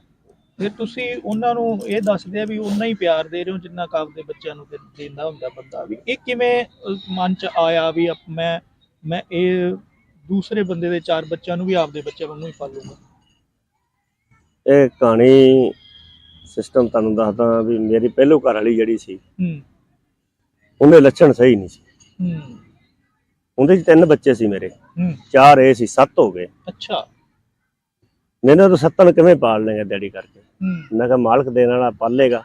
ਫਿਰ ਤੁਸੀਂ ਉਹਨਾਂ ਨੂੰ ਇਹ ਦੱਸਦੇ ਆ ਵੀ ਉਨਾ ਹੀ ਪਿਆਰ ਦੇ ਰਹੇ ਹੋ ਜਿੰਨਾ ਕੁ ਆਪਦੇ ਬੱਚਿਆਂ ਨੂੰ ਦੇ- ਦਿੰਦਾ ਹੁੰਦਾ ਬੰਦਾ ਵੀ ਇਹ ਕਿਵੇਂ ਮਨ ਚ ਆਇਆ ਵੀ ਮੈਂ ਮੈਂ ਇਹ ਦੂਸਰੇ ਬੰਦੇ ਦੇ ਚਾਰ ਬੱਚਿਆਂ ਨੂੰ ਵੀ ਆਪਦੇ ਬੱਚਿਆਂ ਵਾਂਗੂ ਹੀ ਪਾਲੂੰਗਾ ਇਹ ਕਹਾਣੀ ਸਿਸਟਮ ਤੁਹਾਨੂੰ ਦੱਸਦਾ ਵੀ ਮੇਰੀ ਪਹਿਲੋ ਘਰ ਵਾਲੀ ਜਿਹੜੀ ਸੀ ਹੂੰ। ਉਹਦੇ ਲੱਛਣ ਸਹੀ ਨਹੀਂ ਸੀ। ਹੂੰ। ਉਹਦੇ ਚ ਤਿੰਨ ਬੱਚੇ ਸੀ ਮੇਰੇ। ਹੂੰ। ਚਾਰ ਇਹ ਸੀ ਸੱਤ ਹੋ ਗਏ। ਅੱਛਾ। ਮੈਨੂੰ ਤਾਂ ਨੂੰ ਕਿਵੇਂ ਪਾਲ ਲੇਗਾ ਡੈਡੀ ਕਰਕੇ? ਮੈਂ ਕਿਹਾ ਮਾਲਕ ਦੇਣ ਵਾਲਾ ਪਾਲੇਗਾ।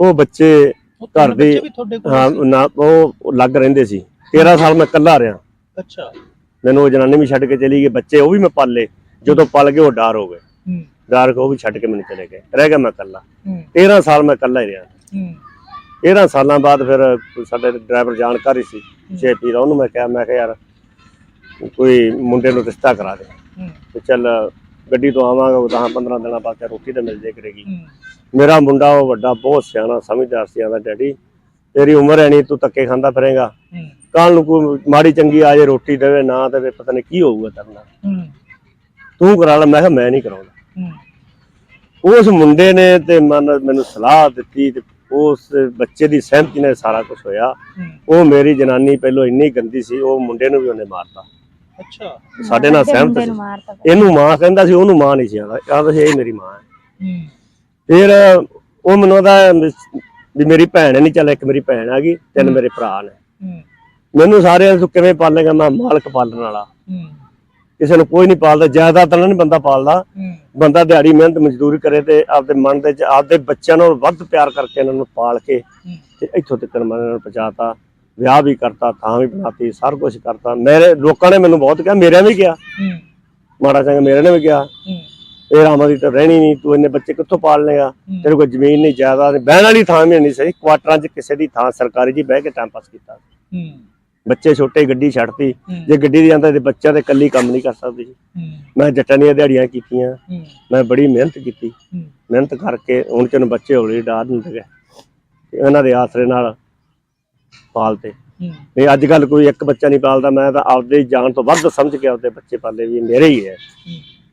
ਉਹ ਬੱਚੇ ਘਰ ਦੇ- ਹਾਂ? ਨਾ ਉਹ ਲੱਗ ਰਹਿੰਦੇ ਸੀ। 13 ਸਾਲ ਮੈਂ ਇਕੱਲਾ ਰਿਹਾ। ਅੱਛਾ। ਮੈਨੂੰ ਉਹ ਜਨਾਨੀ ਵੀ ਛੱਡ ਕੇ ਚਲੀ ਗਈ ਬੱਚੇ ਉਹ ਵੀ ਮੈਂ ਪਾਲੇ। ਜਦੋਂ ਪਲ ਗਏ ਉਹ ਡਰ ਹੋ ਗਏ। ਡਰ ਕੇ ਵੀ ਛੱਡ ਕੇ ਮੈਨੂੰ ਚਲੇ ਗਏ। ਰਹਿ ਗਿਆ ਮੈਂ ਇਕੱਲਾ। ਹੂੰ। 13 ਸਾਲ ਮੈਂ ਇਕੱਲਾ ਹੀ ਰਿਹਾ। ਹੂੰ। 13 ਸਾਲਾਂ ਬਾਅਦ ਫਿਰ ਸਾਡੇ ਡਰਾਈਵਰ ਜਾਣਕਾਰੀ ਸੀ ਜੇਪੀ ਦਾ। ਉਹਨੂੰ ਮੈਂ ਕਿਹਾ ਮੈਂ ਕਿਹਾ ਯਾਰ ਕੋਈ ਮੁੰਡੇ ਨੂੰ ਰਿਸ਼ਤਾ ਕਰਾ ਦੇ। ਤੇ ਚੱਲ ਗੱਡੀ ਤੋਂ ਆਵਾਂਗਾ ਉਹ 10 15 ਦਿਨਾਂ ਬਾਅਦ ਤੇ ਰੋਟੀ ਤੇ ਮਿਲ ਜੇ ਕਰੇਗੀ। ਮੇਰਾ ਮੁੰਡਾ ਉਹ ਵੱਡਾ ਬਹੁਤ ਸਿਆਣਾ ਸਮਝਦਾਰ ਸੀ ਆਂਦਾ ਡੈਡੀ ਤੇਰੀ ਉਮਰ ਨਹੀਂ ਤੂੰ ਧੱਕੇ ਖਾਂਦਾ ਫਿਰੇਗਾ। ਕੱਲ ਨੂੰ ਕੋਈ ਮਾੜੀ ਚੰਗੀ ਆ ਜੇ ਰੋਟੀ ਦੇਵੇ ਨਾ ਦੇਵੇ ਪਤਾ ਨਹੀਂ ਕੀ ਹੋਊਗਾ ਤਰਨਾ ਤੂੰ ਕਰਾ ਲੈ। ਮੈਂ ਕਿਹਾ ਮੈਂ ਨਹੀਂ ਕਰਾਉਂਦਾ। ਉਸ ਮੁੰਡੇ ਨੇ ਤੇ ਮਨ ਮੈਨੂੰ ਸਲਾਹ ਦਿੱਤੀ ਤੇ ਉਸ ਬੱਚੇ ਦੀ ਸਹਿਮਤੀ ਨਾਲ ਸਾਰਾ ਕੁਝ ਹੋਇਆ। ਉਹ ਮੇਰੀ ਜਨਾਨੀ ਪਹਿਲਾਂ ਇੰਨੀ ਗੰਦੀ ਸੀ ਉਹ ਮੁੰਡੇ ਨੂੰ ਵੀ ਉਹਨੇ ਮਾਰਤਾ। ਅੱਛਾ। ਸਾਡੇ ਨਾਲ ਸਹਿਮਤ ਸੀ। ਇਹਨੂੰ ਮਾਂ ਕਹਿੰਦਾ ਸੀ ਉਹਨੂੰ ਮਾਂ ਨਹੀਂ ਸੀ ਆਂਦਾ ਕਹਿੰਦਾ ਸੀ ਇਹ ਮੇਰੀ ਮਾਂ ਹੈ। ਹੂੰ। ਫਿਰ ਉਹ ਮੈਨੂੰ ਉਹਦਾ ਵੀ ਮੇਰੀ ਭੈਣ ਨਹੀਂ ਚੱਲ ਇੱਕ ਮੇਰੀ ਭੈਣ ਆ ਗਈ ਤਿੰਨ ਮੇਰੇ ਭਰਾ ਨੇ। ਹੂੰ। ਮੈਨੂੰ ਸਾਰਿਆਂ ਨੂੰ ਕਿਵੇਂ ਪਾਲੇਗਾ? ਮੈਂ ਮਾਲਕ ਪਾਲਣ ਵਾਲਾ। ਹੂੰ। ਕਿਸੇ ਨੂੰ ਕੋਈ ਨਹੀਂ ਪਾਲਦਾ ਜਾਇਦਾਦ ਤਾਂ ਨਹੀਂ ਬੰਦਾ ਪਾਲਦਾ। ਹੂੰ। ਬੰਦਾ ਦਿਹਾੜੀ ਮਿਹਨਤ ਮਜ਼ਦੂਰੀ ਕਰੇ ਤੇ ਆਪਦੇ ਮਨ ਦੇ ਚ ਆਪਦੇ ਬੱਚਿਆਂ ਨਾਲ ਵੱਧ ਪਿਆਰ ਕਰਕੇ ਇਹਨਾਂ ਨੂੰ ਪਾਲ ਕੇ। ਤੇ ਇੱਥੋਂ ਤੱਕ ਮੈਂ ਇਹਨਾਂ ਨੂੰ ਪਹੁੰਚਾਤਾ। ਵਿਆਹ ਵੀ ਕਰਤਾ ਥਾਂ ਵੀ ਬਣਾਤੀ ਸਾਰਾ ਕੁਝ ਕਰਤਾ। ਮੇਰੇ ਲੋਕਾਂ ਨੇ ਮੈਨੂੰ ਬਹੁਤ ਕਿਹਾ ਮੇਰਿਆਂ ਵੀ ਕਿਹਾ। ਮਾੜਾ ਚੰਗਾ ਮੇਰੇ ਨੇ ਵੀ ਕਿਹਾ। ਇਹ ਰਾਮਾਂ ਦੀ ਤਾਂ ਰਹਿਣੀ ਨਹੀਂ ਤੂੰ ਇੰਨੇ ਬੱਚੇ ਕਿੱਥੋਂ ਪਾਲ ਲੇਗਾ। ਤੇਰੇ ਕੋਲ ਜ਼ਮੀਨ ਨਹੀਂ ਜਾਇਦਾਦ ਨਹੀਂ ਬਹਿਣ ਵਾਲੀ ਥਾਂ ਵੀ ਨਹੀਂ ਸਹੀ। ਕੁਆਟਰਾਂ 'ਚ ਕਿਸੇ ਦੀ ਥਾਂ ਸਰਕਾਰੀ ਜੀ ਬਹਿ ਕੇ ਟਾਈਮ ਪਾਸ ਕੀਤਾ। ਬੱਚੇ ਛੋਟੇ ਗੱਡੀ ਛੱਡਤੀ। ਜੇ ਗੱਡੀ ਦੀ ਜਾਂਦਾ ਤੇ ਬੱਚਿਆਂ ਤੇ ਕੱਲੀ ਕੰਮ ਨਹੀਂ ਕਰ ਸਕਦੀ। ਮੈਂ ਜੱਟਾਂ ਦੀਆਂ ਦਿਹਾੜੀਆਂ ਕੀਤੀਆਂ। ਮੈਂ ਬੜੀ ਮਿਹਨਤ ਕੀਤੀ। ਮਿਹਨਤ ਕਰਕੇ ਹੁਣ ਚਨ ਬੱਚੇ ਹੌਲੀ ਡਾਰ ਲੱਗੇ ਤੇ ਇਹਨਾਂ ਦੇ ਆਸਰੇ ਨਾਲ ਪਾਲਤੇ ਨਹੀਂ ਅੱਜ ਕੱਲ ਕੋਈ ਇੱਕ ਬੱਚਾ ਨਹੀਂ ਪਾਲਦਾ ਮੈਂ ਤਾਂ ਆਪਦੇ ਜਾਨ ਤੋਂ ਵੱਧ ਸਮਝ ਕੇ ਆਪਦੇ ਬੱਚੇ ਪਾਲੇ ਵੀ ਮੇਰੇ ਹੀ ਹੈ।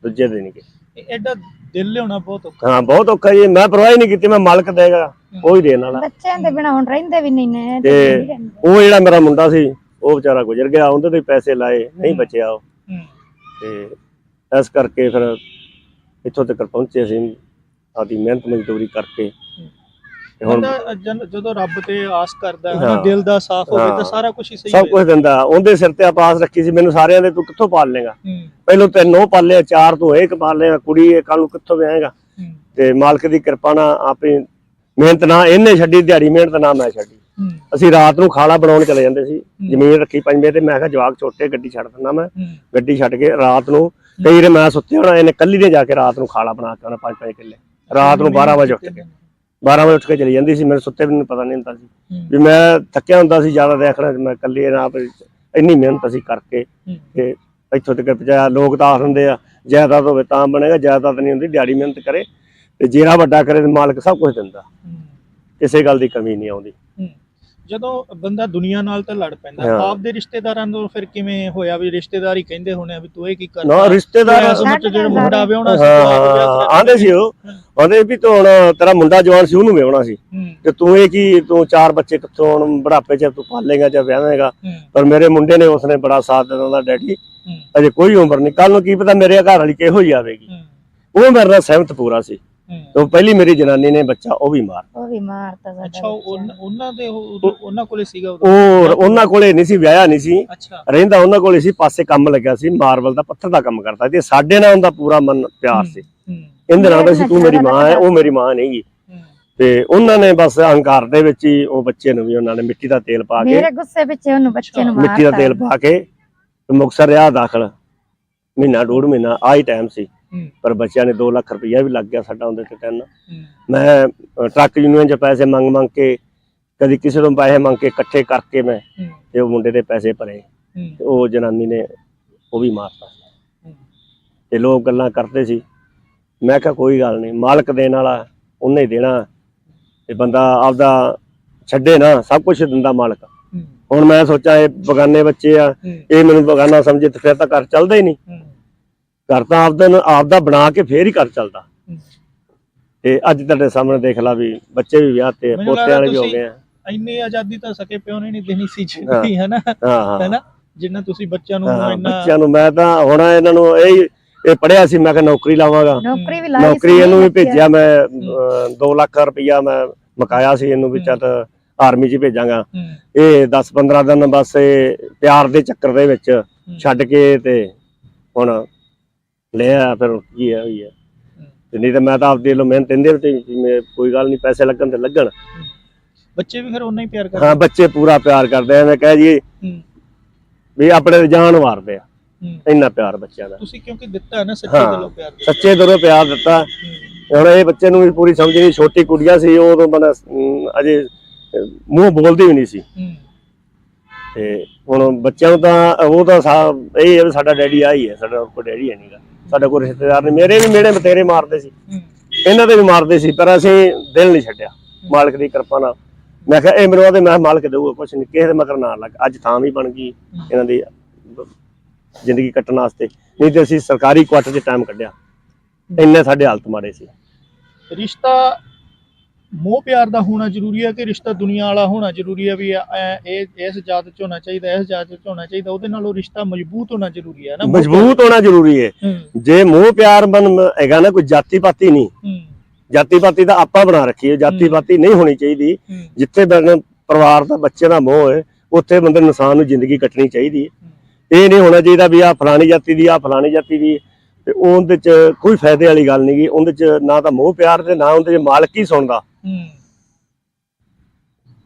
ਦੂਜੇ ਦੇ ਨਹੀਂ। ਇਹ ਐਡਾ ਦਿਲ ਲਿਆਉਣਾ ਬਹੁਤ ਔਖਾ। ਹਾਂ ਬਹੁਤ ਔਖਾ ਜੀ। ਮੈਂ ਪਰਵਾਹ ਹੀ ਨਹੀਂ ਕੀਤੀ ਮੈਂ ਮਾਲਕ ਦੇਗਾ ਉਹ ਹੀ ਦੇਣ ਵਾਲਾ। ਬੱਚਿਆਂ ਦੇ ਬਿਨਾ ਹੁਣ ਰਹਿੰਦੇ ਵੀ ਨਹੀਂ ਨੇ ਤੇ। ਉਹ ਜਿਹੜਾ ਮੇਰਾ ਮੁੰਡਾ ਸੀ ਉਹ ਵਿਚਾਰਾ ਗੁਜ਼ਰ ਗਿਆ ਉਹਦੇ ਤੇ ਪੈਸੇ ਲਾਏ ਨਹੀਂ ਬਚਿਆ ਉਹ। ਤੇ ਇਸ ਕਰਕੇ ਫਿਰ ਇੱਥੋਂ ਤੱਕ ਪਹੁੰਚੇ ਅਸੀਂ ਆਦੀ ਮਿਹਨਤ ਮਜ਼ਦੂਰੀ ਕਰਕੇ। ਤੇ ਹੁਣ ਬੰਦਾ ਜਨ- ਜਦੋਂ ਰੱਬ ਤੇ ਆਸ ਕਰਦਾ ਹੈ ਨਾ ਹਾਂ। ਦਿਲ ਦਾ ਸਾਫ਼ ਹੋਵੇ ਤਾਂ ਹਾਂ। ਸਾਰਾ ਕੁਝ ਹੀ ਸਹੀ ਸਭ ਹੋਏਗਾ। ਕੁਝ ਦਿੰਦਾ। ਉਹਦੇ ਸਿਰ ਤੇ ਆਪਾਸ ਰੱਖੀ ਸੀ ਮੈਨੂੰ ਸਾਰਿਆਂ ਦੇ ਤੂੰ ਕਿੱਥੋਂ ਪਾਲ ਲੇਗਾ ਹੂੰ। ਪਹਿਲੋਂ ਤੈਨੂੰ ਪਾਲਿਆ ਚਾਰ ਤੂੰ ਇੱਕ ਪਾਲਿਆ ਕੁੜੀ ਇਹ ਕੱਲ ਨੂੰ ਕਿੱਥੋਂ ਵਿਆਹੇਗਾ? ਹੂੰ। ਤੇ ਮਾਲਕ ਦੀ ਕਿਰਪਾ ਨਾਲ ਆਪਣੀ ਮਿਹਨਤ ਨਾ ਇਹਨੇ ਛੱਡੀ ਦਿਹਾੜੀ ਮਿਹਨਤ ਨਾ ਮੈਂ ਛੱਡੀ। ਹੂੰ। ਅਸੀਂ ਰਾਤ ਨੂੰ ਖਾਲਾ ਬਣਾਉਣ ਚਲੇ ਜਾਂਦੇ ਸੀ ਜ਼ਮੀਨ ਰੱਖੀ ਪੰਜਵੇਂ ਤੇ ਮੈਂ ਕਿਹਾ ਜਵਾਕ ਛੋਟੇ ਗੱਡੀ ਛੱਡ ਦਿੰਦਾ ਮੈਂ। ਹੂੰ। ਗੱਡੀ ਛੱਡ ਕੇ ਰਾਤ ਨੂੰ ਕਈ ਵਾਰ ਮੈਂ ਸੁੱਤੇ ਹੋਣਾ ਇਹਨੇ ਕੱਲੀ ਨੇ ਜਾ ਕੇ ਰਾਤ ਨੂੰ ਖਾਲਾ ਬਣਾ ਕੇ ਆਉਣਾ ਪੰਜ ਪੰਜ ਕਿੱਲੇ। ਰਾਤ ਨੂੰ 12 ਵਜੇ ਉੱਠ ਕੇ। 12 ਵਜੇ ਉੱਠ ਕੇ ਚਲੀ ਜਾਂਦੀ ਸੀ ਮੇਰੇ ਸੁੱਤੇ ਵੀ ਪਤਾ ਨਹੀਂ ਹੁੰਦਾ ਸੀ। ਵੀ ਮੈਂ ਥੱਕਿਆ ਹੁੰਦਾ ਸੀ ਜ਼ਿਆਦਾ ਦੇਖਣਾ ਮੈਂ ਕੱਲੀ ਨਾ ਇੰਨੀ ਮਿਹਨਤ ਅਸੀਂ ਕਰਕੇ। ਤੇ ਇੱਥੋਂ ਤੱਕ ਪਹੁੰਚਾਇਆ ਲੋਕ ਤਾਂ ਦਿੰਦੇ ਆ ਜਾਇਦਾਦ ਹੋਵੇ ਤਾਂ ਬਣੇਗਾ ਜਾਇਦਾਦ ਨਹੀਂ ਹੁੰਦੀ ਦਿਹਾੜੀ ਮਿਹਨਤ ਕਰੇ ਤੇ ਜਿਹੜਾ ਵੱਡਾ ਕਰੇ ਤੇ ਮਾਲਕ ਸਭ ਕੁਝ ਦਿੰਦਾ। ਕਿਸੇ ਗੱਲ ਦੀ ਕਮੀ ਨਹੀਂ ਆਉਂਦੀ। ਜਦੋਂ ਬੰਦਾ ਦੁਨੀਆ ਨਾਲ ਤਾਂ ਲੜ ਪੈਂਦਾ ਹਾਂ। ਆਪ ਦੇ ਰਿਸ਼ਤੇਦਾਰਾਂ ਨੂੰ ਫਿਰ ਕਿਵੇਂ ਹੋਇਆ ਵੀ ਰਿਸ਼ਤੇਦਾਰ ਹੀ ਕਹਿੰਦੇ ਹੋਣੇ ਆ ਵੀ ਤੂੰ ਇਹ ਕੀ ਨਾ ਕਰਦਾ ਰਿਸ਼ਤੇਦਾਰ ਇਸ ਉਮਰ ਚ ਜਿਹੜਾ ਮੁੰਡਾ ਵਿਆਹਣਾ ਸੀ ਹਾਂ ਤੂੰ ਆਪ ਵਿਆਹ ਹਾਂ, ਕਰ ਆਂਦੇ ਸੀ ਉਹ। ਆਂਦੇ ਵੀ ਤੂੰ ਹੁਣ ਤੇਰਾ ਮੁੰਡਾ ਜਵਾਨ ਸੀ ਉਹਨੂੰ ਵਿਆਹਣਾ ਸੀ। ਹੂੰ। ਤੇ ਤੂੰ ਇਹ ਕੀ ਤੂੰ ਚਾਰ ਬੱਚੇ ਕਿੱਥੋਂ ਹੁਣ ਬੁਢਾਪੇ 'ਚ ਤੂੰ ਪਾਲੇਗਾ ਜਾਂ ਵਿਆਹੇਗਾ? ਹੂੰ। ਪਰ ਮੇਰੇ ਮੁੰਡੇ ਨੇ ਉਸਨੇ ਬੜਾ ਸਾਥ ਦਿੱਤਾ ਉਹਦਾ ਡੈਡੀ। ਹੂੰ। ਅਜੇ ਕੋਈ ਉਮਰ ਨਹੀਂ। ਕੱਲ ਨੂੰ ਕੀ ਪਤਾ ਮੇਰੇ ਘਰ ਵਾਲੀ ਕਿਹੋ ਹੀ ਆਵੇਗੀ। ਹੂੰ। ਉਹ ਮੇਰੇ ਨਾਲ ਸਹਿਮਤ ਪੂਰਾ ਸੀ। ਤੇ ਪਹਿਲੀ ਮੇਰੀ ਜਨਾਨੀ ਨੇ ਬੱਚਾ ਉਹ ਵੀ ਮਾਰ ਉਹ ਵੀ ਮਾਰਤਾ ਸਾਡਾ ਅੱਛਾ ਉਹਨਾਂ ਦੇ ਉਹਨਾਂ ਕੋਲੇ ਸੀਗਾ ਉਹ ਉਹਨਾਂ ਕੋਲੇ? ਨਹੀਂ ਸੀ ਵਿਆਹਿਆ ਨਹੀਂ ਸੀ। ਰਹਿੰਦਾ ਉਹਨਾਂ ਕੋਲੇ ਸੀ ਪਾਸੇ ਕੰਮ ਲੱਗਿਆ ਸੀ ਮਾਰਬਲ ਦਾ ਪੱਥਰ ਦਾ ਕੰਮ ਕਰਦਾ ਤੇ ਸਾਡੇ ਨਾਲ ਉਹਦਾ ਪੂਰਾ ਮਨ ਪਿਆਰ ਸੀ। ਇਹਦੇ ਨਾਲ ਸੀ ਤੂੰ ਮੇਰੀ ਮਾਂ ਹੈ ਉਹ ਮੇਰੀ ਮਾਂ ਨਹੀਂਗੀ। ਹੂੰ। ਤੇ ਉਹਨਾਂ ਨੇ ਬਸ ਅਹੰਕਾਰ ਦੇ ਵਿੱਚ ਹੀ ਉਹ ਬੱਚੇ ਨੂੰ ਵੀ ਉਹਨਾਂ ਨੇ ਮਿੱਟੀ ਦਾ ਤੇਲ ਪਾ ਕੇ ਮੇਰੇ ਗੁੱਸੇ ਵਿੱਚ ਉਹਨੂੰ ਬੱਚੇ ਨੂੰ ਮਾਰਤਾ ਮਿੱਟੀ ਦਾ ਤੇਲ ਪਾ ਕੇ ਤੇ ਮੁਕਤਸਰ ਰਿਹਾ ਦਾਖਲ। ਮਹੀਨਾ ਡੂਢ ਮਹੀਨਾ ਆਹੀ ਟਾਈਮ ਸੀ। ਪਰ ਬੱਚਿਆਂ ਨੇ 2 ਲੱਖ ਰੁਪਈਆ ਵੀ ਲੱਗ ਗਿਆ ਸਾਡਾ ਉਹਦੇ ਤੇ ਤਿੰਨ। ਮੈਂ ਟਰੱਕ ਯੂਨੀਅਨ 'ਚ ਪੈਸੇ ਮੰਗ ਮੰਗ ਕੇ ਕਦੀ ਕਿਸੇ ਤੋਂ ਪੈਸੇ ਮੰਗ ਕੇ ਇਕੱਠੇ ਕਰਕੇ ਮੈਂ ਤੇ ਉਹ ਮੁੰਡੇ ਦੇ ਪੈਸੇ ਭਰੇ। ਤੇ ਉਹ ਜਨਾਨੀ ਨੇ ਉਹ ਵੀ ਮਾਰਤਾ। ਤੇ ਲੋਕ ਗੱਲਾਂ ਕਰਦੇ ਸੀ। ਮੈਂ ਕਿਹਾ ਕੋਈ ਗੱਲ ਨਹੀਂ ਮਾਲਕ ਦੇਣ ਵਾਲਾ ਉਹਨੇ ਹੀ ਦੇਣਾ। ਤੇ ਬੰਦਾ ਆਪਦਾ ਛੱਡੇ ਨਾ ਸਭ ਕੁਝ ਦਿੰਦਾ ਮਾਲਕ। ਹੁਣ ਮੈਂ ਸੋਚਾਂ ਇਹ ਬਗਾਨੇ ਬੱਚੇ ਆ ਇਹ ਮੈਨੂੰ ਬਗਾਨਾ ਸਮਝੇ ਤੇ ਫਿਰ ਤਾਂ ਘਰ ਚੱਲਦਾ ਹੀ ਨਹੀਂ। ਘਰ ਤਾਂ ਆਪਦਾ ਨੂੰ- ਆਪਦਾ ਬਣਾ ਕੇ ਫੇਰ ਹੀ ਘਰ ਚੱਲਦਾ। ਤੇ ਅੱਜ ਤੁਹਾਡੇ ਸਾਹਮਣੇ ਦੇਖ ਲਾ ਵੀ ਬੱਚੇ ਵੀ ਵਿਆਹ ਤੇ ਪੋਤੇ ਵਾਲੇ ਵੀ ਹੋ ਗਏ ਆ। ਇੰਨੀ ਆਜ਼ਾਦੀ ਤਾਂ ਸਕੇ ਪਿਓ ਨੇ ਨਹੀਂ ਦੇਣੀ ਸੀ ਜਿੰਨੀ ਹੈ। ਨਾ ਹਾਂ ਨਾ ਜਿੰਨਾ ਤੁਸੀਂ ਬੱਚਿਆਂ ਨੂੰ ਇੰਨਾ ਬੱਚਿਆਂ ਨੂੰ ਮੈਂ ਤਾਂ ਹੁਣ ਇਹਨਾਂ ਨੂੰ ਇਹ ਇਹ ਪੜਿਆ ਸੀ ਮੈਂ ਕਿ ਨੌਕਰੀ ਲਾਵਾਂਗਾ। ਨੌਕਰੀ ਵੀ ਲਾਈ ਨੌਕਰੀ ਸੀ, ਇਹਨੂੰ ਵੀ ਭੇਜਿਆ ਮੈਂ 2 ਲੱਖ ਰੁਪਈਆ ਮੈਂ ਮਕਾਇਆ ਸੀ ਇਹਨੂੰ ਵੀ ਚੱਲ ਆਰਮੀ 'ਚ ਭੇਜਾਂਗਾ। ਇਹ 10-15 ਦਿਨ ਬਸ ਇਹ ਪਿਆਰ ਦੇ ਚੱਕਰ ਦੇ ਵਿੱਚ ਛੱਡ ਕੇ ਤੇ ਹੁਣ ਲਿਆ ਫਿਰ ਕੀ ਹੈ ਹੋਈ ਹੈ। ਤੇ ਨਹੀਂ ਤਾਂ ਮੈਂ ਤਾਂ ਆਪਦੇ ਲੋ ਮਿਹਨਤ ਇਹਦੇ ਤੇ ਵੀ ਮੈਂ ਕੋਈ ਗੱਲ ਨਹੀਂ ਪੈਸੇ ਲੱਗਣ ਤੇ ਲੱਗਣ। ਬੱਚੇ ਵੀ ਫਿਰ ਉਹਨਾਂ ਹੀ ਪਿਆਰ ਕਰਦੇ? ਹਾਂ ਬੱਚੇ ਪੂਰਾ ਪਿਆਰ ਕਰਦੇ ਆ ਮੈਂ ਕਹਿ ਜੀ ਹੂੰ। ਵੀ ਆਪਣੇ ਜਾਨ ਮਾਰਦੇ ਆ। ਹੂੰ। ਇੰਨਾ ਪਿਆਰ ਬੱਚਿਆਂ ਦਾ। ਤੁਸੀਂ ਕਿਉਂਕਿ ਦਿੱਤਾ ਹੈ ਨਾ ਸੱਚੇ ਹਾਂ। ਦਿਲੋਂ ਪਿਆਰ ਦਿੱਤਾ। ਸੱਚੇ ਦਿਲੋਂ ਪਿਆਰ ਦਿੱਤਾ। ਹੂੰ। ਹੁਣ ਇਹ ਬੱਚੇ ਨੂੰ ਵੀ ਪੂਰੀ ਸਮਝ ਨਹੀਂ ਛੋਟੀ ਕੁੜੀਆਂ ਸੀ ਉਹ ਤੋਂ ਬਣਾ ਅਜੇ ਅਹ, ਮੂੰਹ ਬੋਲਦੀ ਵੀ ਨਹੀਂ ਸੀ। ਹੂੰ। ਤੇ ਹੁਣ ਬੱਚਿਆਂ ਨੂੰ ਤਾਂ ਉਹ ਤਾਂ ਸਾ- ਇਹ ਹੈ ਵੀ ਸਾਡਾ ਡੈਡੀ ਆ ਹੀ ਹੈ ਸਾਡਾ ਕੋਈ ਡੈਡੀ ਹੈ ਨਹੀਂਗਾ ਸਾਡਾ ਕੋਈ ਰਿਸ਼ਤੇਦਾਰ ਨਹੀਂ। ਮੇਰੇ ਵੀ ਮੇੜੇ ਬਤੇਰੇ ਮਾਰਦੇ ਸੀ। ਇਹਨਾਂ ਦੇ ਵੀ ਮਾਰਦੇ ਸੀ ਪਰ ਅਸੀਂ ਦਿਲ ਨਹੀਂ ਛੱਡਿਆ ਮਾਲਕ ਦੀ ਕਿਰਪਾ ਨਾਲ। ਮੈਂ ਕਿਹਾ ਇਹ ਮੈਨੂੰ ਆਦੇ ਮੈਂ ਕਿਹਾ ਮਾਲਕ ਦੇਊਗਾ ਕੁਛ ਨਹੀਂ ਕਿਸੇ ਦੇ ਮਗਰ ਨਾ ਲੱਗ। ਅੱਜ ਥਾਂ ਵੀ ਬਣ ਗਈ ਇਹਨਾਂ ਦੀ ਜ਼ਿੰਦਗੀ ਕੱਟਣ ਵਾਸਤੇ। ਨਹੀਂ ਤੇ ਅਸੀਂ ਸਰਕਾਰੀ ਕੁਆਟਰ 'ਚ ਟਾਈਮ ਕੱਢਿਆ। ਇੰਨੇ ਸਾਡੇ ਹਾਲਤ ਮਾੜੇ ਸੀ। ਰਿਸ਼ਤਾ ਮੋਹ ਪਿਆਰ ਦਾ ਹੋਣਾ ਜ਼ਰੂਰੀ ਹੈ ਕਿ ਰਿਸ਼ਤਾ ਦੁਨੀਆ ਵਾਲਾ ਹੋਣਾ ਜ਼ਰੂਰੀ ਹੈ ਵੀ ਇਹ ਇਸ ਜਾਤ ਚ ਹੋਣਾ ਚਾਹੀਦਾ ਇਸ ਜਾਤ ਚ ਹੋਣਾ ਚਾਹੀਦਾ ਉਹਦੇ ਨਾਲ ਉਹ ਰਿਸ਼ਤਾ ਮਜ਼ਬੂਤ ਹੋਣਾ ਜ਼ਰੂਰੀ ਹੈ ਨਾ ਮਜ਼ਬੂਤ ਹੋਣਾ ਜ਼ਰੂਰੀ ਹੈ। ਜੇ ਮੋਹ ਪਿਆਰ ਬਨ ਹੈਗਾ ਨਾ ਕੋਈ ਜਾਤੀ ਪਾਤੀ ਨਹੀਂ। ਜਾਤੀ ਪਾਤੀ ਤਾਂ ਆਪਾਂ ਬਣਾ ਰੱਖੀ ਹੈ ਜਾਤੀ ਪਾਤੀ ਨਹੀਂ ਹੋਣੀ ਚਾਹੀਦੀ। ਜਿੱਥੇ ਪਰਿਵਾਰ ਦਾ ਬੱਚੇ ਦਾ ਮੋਹ ਹੈ ਉੱਥੇ ਬੰਦੇ ਨੂੰ ਇਨਸਾਨ ਨੂੰ ਜ਼ਿੰਦਗੀ ਕੱਟਣੀ ਚਾਹੀਦੀ ਹੈ। ਇਹ ਨਹੀਂ ਹੋਣਾ ਚਾਹੀਦਾ ਵੀ ਆ ਫਲਾਣੀ ਜਾਤੀ ਦੀ ਆ ਫਲਾਣੀ ਜਾਤੀ ਦੀ। ਤੇ ਉਹਦੇ ਚ ਕੋਈ ਫਾਇਦੇ ਵਾਲੀ ਗੱਲ ਨਹੀਂ ਗੀ ਉਹਦੇ ਚ ਨਾ ਤਾਂ ਮੋਹ ਪਿਆਰ ਤੇ ਨਾ ਉਹਦੇ ਚ ਮਾਲਕ ਹੀ ਸੁਣਦਾ।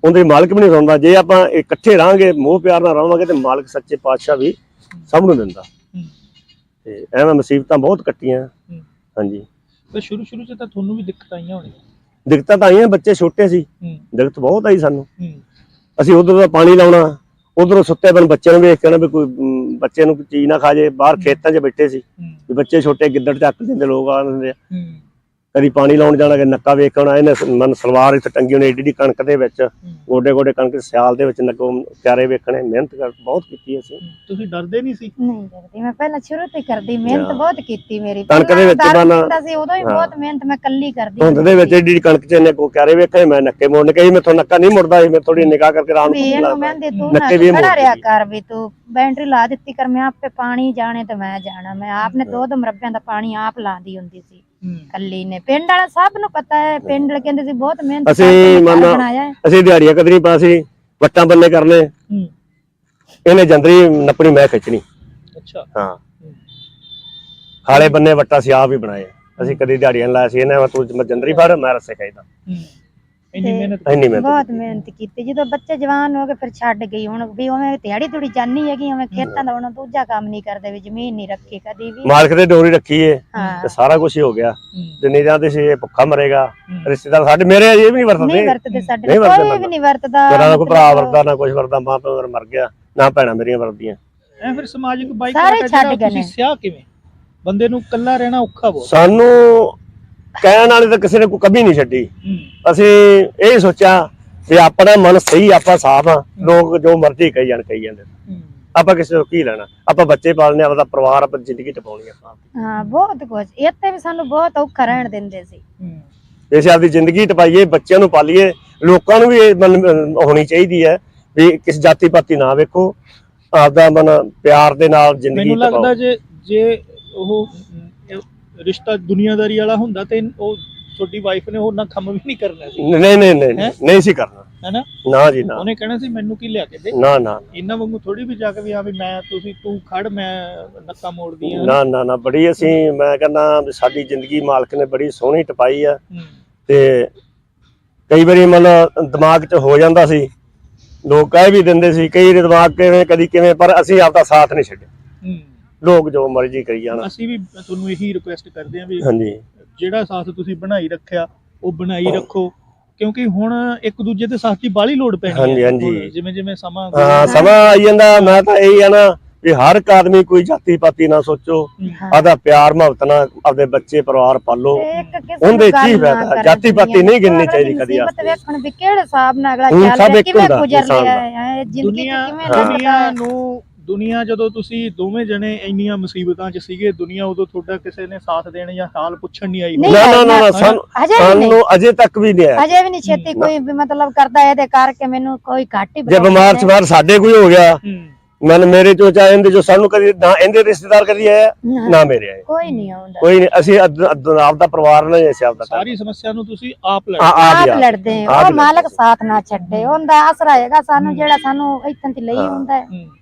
ਉਹਦੇ ਮਾਲਕ ਵੀ ਨਹੀਂ ਸੁਣਦਾ ਜੇ ਆਪਾਂ ਇਕੱਠੇ ਰਹਾਂਗੇ ਮੋਹ ਪਿਆਰ ਨਾਲ ਰਹਾਂਗੇ ਤੇ ਮਾਲਕ ਸੱਚੇ ਪਾਤਸ਼ਾਹ ਵੀ ਸਭ ਨੂੰ ਦਿੰਦਾ। ਤੇ ਐਵੇਂ ਮੁਸੀਬਤਾਂ ਬਹੁਤ ਕੱਟੀਆਂ। ਹਾਂਜੀ। ਤੇ ਸ਼ੁਰੂ ਸ਼ੁਰੂ ਚ ਤਾਂ ਤੁਹਾਨੂੰ ਵੀ ਦਿੱਕਤ ਆਈਆਂ ਹੋਣੀਆਂ। ਦਿੱਕਤਾਂ ਤਾਂ ਆਈਆਂ ਬੱਚੇ ਛੋਟੇ ਸੀ। ਦਿੱਕਤ ਬਹੁਤ ਆਈ ਸਾਨੂੰ। ਅਸੀਂ ਉਧਰ ਦਾ ਪਾਣੀ ਲਾਉਣਾ ਉਧਰੋਂ ਸੁੱਤੇ ਬਨ ਬੱਚੇ ਨੂੰ ਵੇਖ ਕੇ ਨਾ ਵੀ ਕੋਈ ਬੱਚੇ ਨੂੰ ਕੋਈ ਚੀਜ਼ ਨਾ ਖਾ ਜੇ ਬਾਹਰ ਖੇਤਾਂ 'ਚ ਬੈਠੇ ਸੀ। ਵੀ ਬੱਚੇ ਛੋਟੇ ਗਿੱਦੜ ਚੱਕ ਦਿੰਦੇ ਲੋਕ ਆ ਦਿੰਦੇ ਆ। ਕਦੀ ਪਾਣੀ ਲਾਉਣ ਜਾਣਾ ਕਿ ਨੱਕਾ ਵੇਖਣਾ ਇਹਨੇ ਮਨ ਸਲਵਾਰ ਇੱਥੇ ਟੰਗੀ ਹੋਣੀ ਏਡੀ ਏਡੀ ਕਣਕ ਦੇ ਵਿੱਚ। ਗੋਡੇ ਗੋਡੇ ਕਣਕ ਸਿਆਲ ਦੇ ਵਿੱਚ ਨੱਕੋ ਪਿਆਰੇ ਵੇਖਣੇ ਮਿਹਨਤ ਕਰ ਬਹੁਤ ਕੀਤੀ ਅਸੀਂ ਤੁਸੀਂ ਡਰਦੇ ਨਹੀਂ ਸੀ ਨਹੀਂ ਕਰਦੀ ਮੈਂ ਪਹਿਲਾਂ ਸ਼ੁਰੂ ਤੋਂ ਕਰਦੀ ਮਿਹਨਤ। ਬਹੁਤ ਕੀਤੀ ਮੇਰੀ ਕਣਕ ਦੇ ਵਿੱਚ ਪੀਂਦਾ ਸੀ ਉਦੋਂ ਹੀ। ਬਹੁਤ ਮਿਹਨਤ ਮੈਂ ਕੱਲੀ ਕਰਦੀ ਧੁੰਦ ਦੇ ਵਿੱਚ ਏਡੀ ਏਡੀ ਕਣਕ 'ਚ ਇਹਨੇ ਕੋ ਪਿਆਰੇ ਵੇਖੇ ਮੈਂ ਨੱਕੇ ਮੋੜਨ ਕਹੀ ਮੈਥੋਂ ਨੱਕਾ ਨਹੀਂ ਮੁੜਦਾ ਸੀ ਮੈਂ ਥੋੜੀ ਨਿਗਾਹ ਕਰਕੇ ਆਰਾਮ ਤੂੰ ਨਾ ਨੱਕੇ ਵੀ ਮੋੜ ਰਿਆ। ਕਰ ਵੀ ਤੂੰ ਬੈਟਰੀ ਲਾ ਦਿੱਤੀ ਕਰ ਮੈਂ ਆਪੇ ਪਾਣੀ ਜਾਣੇ ਤੇ ਮੈਂ ਜਾਣਾ ਮੈਂ ਆਪ ਨੇ ਦੋ ਦੋ ਮਰੱਬਿਆਂ ਦਾ ਪਾਣੀ ਆਪ ਲਾਉਂਦੀ ਹੁੰਦੀ ਸੀ ਕੱਲੀ ਨੇ। ਪਿੰਡ ਵਾਲਾ ਸਭ ਨੂੰ ਪਤਾ ਹੈ ਪਿੰਡ ਵਾਲੇ ਕਹਿੰਦੇ ਸੀ ਬਹੁਤ ਮਿਹਨਤ ਅਸੀਂ ਮੰਨ- ਅਸੀਂ ਦਿਹਾੜੀਆਂ ਕਦਰੀ ਪਾਸੀ ਵੱਟਾਂ ਬੰਨੇ ਕਰਨੇ। ਹੂੰ। ਇਹਨੇ ਜੰਦਰੀ ਨੱਪਣੀ ਮੈਂ ਖਿੱਚਣੀ। ਅੱਛਾ। ਹਾਂ। ਖਾਲੇ ਬੰਨੇ ਵੱਟਾ ਸੀ ਆਪ ਹੀ ਬਣਾਏ। ਅਸੀਂ ਕਦੀ ਦਿਹਾੜੀਆਂ ਲਾਇਆ ਸੀ ਇਹਨੇ ਮੈਂ ਤੂੰ ਜੰਦਰੀ ਫੜ ਮੈਂ ਰੱਸੇ ਖਾਈਦਾ ਹੂੰ। ਇੰਨੀ ਤੇ- ਮਿਹਨਤ ਇੰਨੀ ਮਿਹਨਤ ਬਹੁਤ ਮਿਹਨਤ ਕੀਤੀ। ਜਦੋਂ ਬੱਚੇ ਜਵਾਨ ਹੋ ਗਏ ਫਿਰ ਛੱਡ ਗਈ ਹੁਣ ਵੀ ਉਵੇਂ ਦਿਹਾੜੀ ਤੁੜੀ ਜਾਨੀ ਹੈਗੀ ਉਵੇਂ ਖੇਤਾਂ ਦਾ ਹੁਣ ਦੂਜਾ ਕੰਮ ਨਹੀਂ ਕਰਦੇ ਵੀ ਜ਼ਮੀਨ ਨਹੀਂ ਰੱਖੀ ਕਦੀ ਵੀ। ਮਾਲਕ ਦੇ ਡੋਰੀ ਰੱਖੀ ਏ ਹਾਂ। ਤੇ ਸਾਰਾ ਕੁਝ ਹੀ ਹੋ ਗਿਆ। ਹੂੰ। ਜਿੰਨੀ ਜਾਂਦੇ ਸੀ ਇਹ ਭੁੱਖਾ ਮਰੇਗਾ। ਰਿਸ਼ਤੇਦਾਰ ਸਾਡੇ ਮੇਰੇ ਅਜੇ ਵੀ ਨਹੀਂ ਵਰਤਦੇ। ਨਹੀਂ ਵਰਤਦੇ ਸਾਡੇ ਨਹੀਂ ਵਰਤਦੇ ਕੋਈ ਵੀ ਨਹੀਂ ਵਰਤਦਾ ਮੇਰਾ ਕੋਈ ਭਰਾ ਵਰਦਾ ਨਾ ਕੁਝ ਵਰਦਾ ਮਾਂ ਪਿਓ ਮੇਰਾ ਗਿਆ ਨਾ ਭੈਣਾਂ ਮੇਰੀਆਂ ਵਰਦੀਆਂ ਐ ਫਿਰ ਸਮਾਜਿਕ ਬਾਈਕ ਸਾਰੇ ਛੱਡ ਗਏ ਨੇ। ਤੁਸੀਂ ਸਿਆਹ ਕਿਵੇਂ? ਬੰਦੇ ਨੂੰ ਇਕੱਲਾ ਰਹਿਣਾ ਔਖਾ ਬਹੁਤ। ਸਾਨੂੰ ਕਹਿਣ ਵਾਲੇ ਤਾਂ ਕਿਸੇ ਨੇ ਕੋਈ ਕਮੀ ਨਹੀਂ ਛੱਡੀ। ਅਸੀਂ ਇਹ ਸੋਚਿਆ ਵੀ ਆਪਣਾ ਮਨ ਸਹੀ ਆਪਾਂ ਸਾਫ਼ ਆ। ਲੋਕ ਜੋ ਮਰਜ਼ੀ ਕਹੀ ਜਾਣ ਕਹੀ ਜਾਂਦੇ। ਆਪਾਂ ਕਿਸੇ ਤੋਂ ਕੀ ਲੈਣਾ? ਆਪਾਂ ਬੱਚੇ ਪਾਲਨੇ ਆਪਦਾ ਪਰਿਵਾਰ ਆਪਾਂ ਜ਼ਿੰਦਗੀ ਟਪਾਉਣੀ ਆਪਾਂ ਹਾਂ ਬਹੁਤ ਕੁਝ ਇੱਥੇ ਵੀ ਸਾਨੂੰ ਬਹੁਤ ਔਖਾ ਰਹਿਣ ਦਿੰਦੇ ਸੀ। ਅਸੀਂ ਆਪਦੀ ਜ਼ਿੰਦਗੀ ਟਪਾਈਏ ਬੱਚਿਆਂ ਨੂੰ ਪਾਲੀਏ ਲੋਕਾਂ ਨੂੰ ਵੀ ਇਹ ਮਨ ਹੋਣੀ ਚਾਹੀਦੀ ਹੈ ਵੀ ਕਿਸ ਜਾਤੀ ਪਾਤੀ ਨਾ ਵੇਖੋ। ਆਪਦਾ ਮਨ ਪਿਆਰ ਦੇ ਨਾਲ ਜ਼ਿੰਦਗੀ ਮੈਨੂੰ ਲੱਗਦਾ ਟਪਾਓ। ਜੇ ਜੇ ਉਹ ਰਿਸ਼ਤਾ ਦੁਨੀਆਦਾਰੀ ਵਾਲਾ ਹੁੰਦਾ ਤੇ ਉਹ ਤੁਹਾਡੀ ਵਾਈਫ ਨੇ ਉਹ ਨਾ ਕੰਮ ਵੀ ਨਹੀਂ ਕਰਨਾ ਸੀ। ਨਹੀਂ ਨਹੀਂ ਨਹੀਂ? ਨਹੀਂ ਸੀ ਕਰਨਾ। ਹੈਨਾ? ਨਾ ਜੀ ਨਾ। ਉਹਨੇ ਕਹਿਣਾ ਸੀ ਮੈਨੂੰ ਕੀ ਲਿਆ ਕੇ ਦੇ? ਨਾ ਨਾ। ਇਹਨਾਂ ਵਾਂਗੂ ਥੋੜੀ ਵੀ ਜਾ ਕੇ ਵੀ ਆ ਵੀ ਮੈਂ ਤੁਸੀਂ ਤੂੰ ਖੜ ਮੈਂ ਨੱਕਾ ਮੋੜਦੀ ਆ। ਨਾ ਨਾ ਨਾ। ਬੜੀ ਅਸੀਂ ਮੈਂ ਕਹਿੰਦਾ ਸਾਡੀ ਜ਼ਿੰਦਗੀ ਮਾਲਕ ਨੇ ਬੜੀ ਸੋਹਣੀ ਟਪਾਈ ਆ। ਤੇ ਕਈ ਵਾਰੀ ਮਤਲਬ ਦਿਮਾਗ 'ਚ ਹੋ ਜਾਂਦਾ ਸੀ। ਲੋਕ ਕਹਿ ਵੀ ਦਿੰਦੇ ਸੀ ਕਈ ਵਾਰੀ ਦਿਮਾਗ ਕਿਵੇਂ ਕਦੀ ਕਿਵੇਂ ਪਰ ਅਸੀਂ ਆਪਦਾ ਸਾਥ ਨਹੀਂ ਛੱਡਿਆ ਹੂੰ। ਲੋਕ ਜੋ ਮਰਜ਼ੀ ਕਰੀ ਜਾਣ। ਅਸੀਂ ਵੀ ਤੁਹਾਨੂੰ ਇਹੀ ਰਿਕੁਐਸਟ ਕਰਦੇ ਹਾਂ ਵੀ ਹਾਂਜੀ। ਜਿਹੜਾ ਸਾਥ ਤੁਸੀਂ ਬਣਾਈ ਰੱਖਿਆ ਉਹ ਬਣਾਈ ਰੱਖੋ। ਕਿਉਂਕਿ ਹੁਣ ਇੱਕ ਦੂਜੇ ਦੇ ਸਾਥ ਦੀ ਬਾਲੀ ਲੋੜ ਪੈਣੀ ਹਾਂਜੀ, ਹੈ। ਹਾਂਜੀ। ਜਿਵੇਂ ਜਿਵੇਂ ਸਮਾਂ ਹਾਂ ਸਮਾਂ ਆਈ ਜਾਂਦਾ ਮੈਂ ਤਾਂ ਇਹੀ ਆ ਨਾ ਵੀ ਹਰ ਇੱਕ ਆਦਮੀ ਕੋਈ ਜਾਤੀ ਪਾਤੀ ਨਾ ਸੋਚੋ। ਆਦਾ ਪਿਆਰ ਮੁਹੱਬਤ ਨਾਲ ਆਪਦੇ ਬੱਚੇ ਪਰਿਵਾਰ ਪਾਲੋ। ਤੇ ਉਹਦੇ ਚ ਹੀ ਫਾਇਦਾ, ਜਾਤੀ ਪਾਤੀ ਨਹੀਂ ਗਿਣਨੀ ਚਾਹੀਦੀ ਕਦੀ ਆਸਤੇ। ਵੇਖਣ ਵੀ ਕਿਹੜੇ ਹਿਸਾਬ ਨਾਲ ਅਗਲਾ ਚੱਲ ਸਭ ਰਿਹਾ ਇੱਕ ਕਿਵੇਂ ਹੁੰਦਾ। ਗੁਜ਼ਰ ਰਿਹਾ। ਹੈ ਜ਼ਿੰਦਗੀ ਕਿਵੇਂ ਲੱਗਦਾ ਨੂੰ ਦੁਨੀਆ ਜਦੋਂ ਤੁਸੀਂ ਦੋਵੇਂ ਜਣੇ ਇੰਨੀਆਂ ਮੁਸੀਬਤਾਂ 'ਚ ਸੀਗੇ ਦੁਨੀਆ ਉਦੋਂ ਤੁਹਾਡਾ ਕਿਸੇ ਨੇ ਸਾਥ ਦੇਣ ਜਾਂ ਹਾਲ ਪੁੱਛਣ ਨਹੀਂ ਆਈ ਨਹੀਂ ਨਾ ਨਾ ਨਾ ਸਾਨੂੰ ਹਜੇ ਵੀ ਨਹੀਂ। ਸਾਨੂੰ ਅਜੇ ਤੱਕ ਵੀ ਨਹੀਂ ਆਇਆ। ਹਜੇ ਵੀ ਨਹੀਂ ਛੇਤੀ ਕੋਈ ਵੀ ਮਤਲਬ ਕਰਦਾ ਇਹਦੇ ਕਰਕੇ ਮੈਨੂੰ ਕੋਈ ਘੱਟ ਹੀ ਜੇ ਬਿਮਾਰ ਨੇ। ਸਵਾਰ ਸਾਡੇ ਕੋਈ ਹੋ ਗਿਆ ਹੂੰ। ਮਨ ਮੇਰੇ ਚੋਂ ਚਾਹੇ ਇਹਦੇ ਜੋ ਸਾਨੂੰ ਕਦੀ ਨਾ ਇਹਦੇ ਰਿਸ਼ਤੇਦਾਰ ਕਦੀ ਆਇਆ ਨਾ। ਮੇਰੇ ਆਏ। ਕੋਈ ਨਹੀਂ ਆਉਂਦਾ। ਕੋਈ ਨਹੀਂ ਅਸੀਂ ਅੱਧ- ਆਪਦਾ ਪਰਿਵਾਰ ਨਾਲ ਹੀ ਅਸੀਂ ਆਪਦਾ ਸਾਰੀ ਸਮੱਸਿਆ ਨੂੰ ਤੁਸੀਂ ਆਪ ਲੜ ਆ ਆ। ਆਪ ਲੜਦੇ ਆ, ਆਪ ਉਹ ਮਾਲਕ ਲੜਦੇ। ਸਾਥ ਨਾ ਛੱਡੇ। ਉਹਦਾ ਆਸਰਾ ਹੈਗਾ ਸਾਨੂੰ। ਜਿਹੜਾ ਸਾਨੂੰ ਇੱਥੋਂ ਦੀ ਲਈ। ਹੁੰਦਾ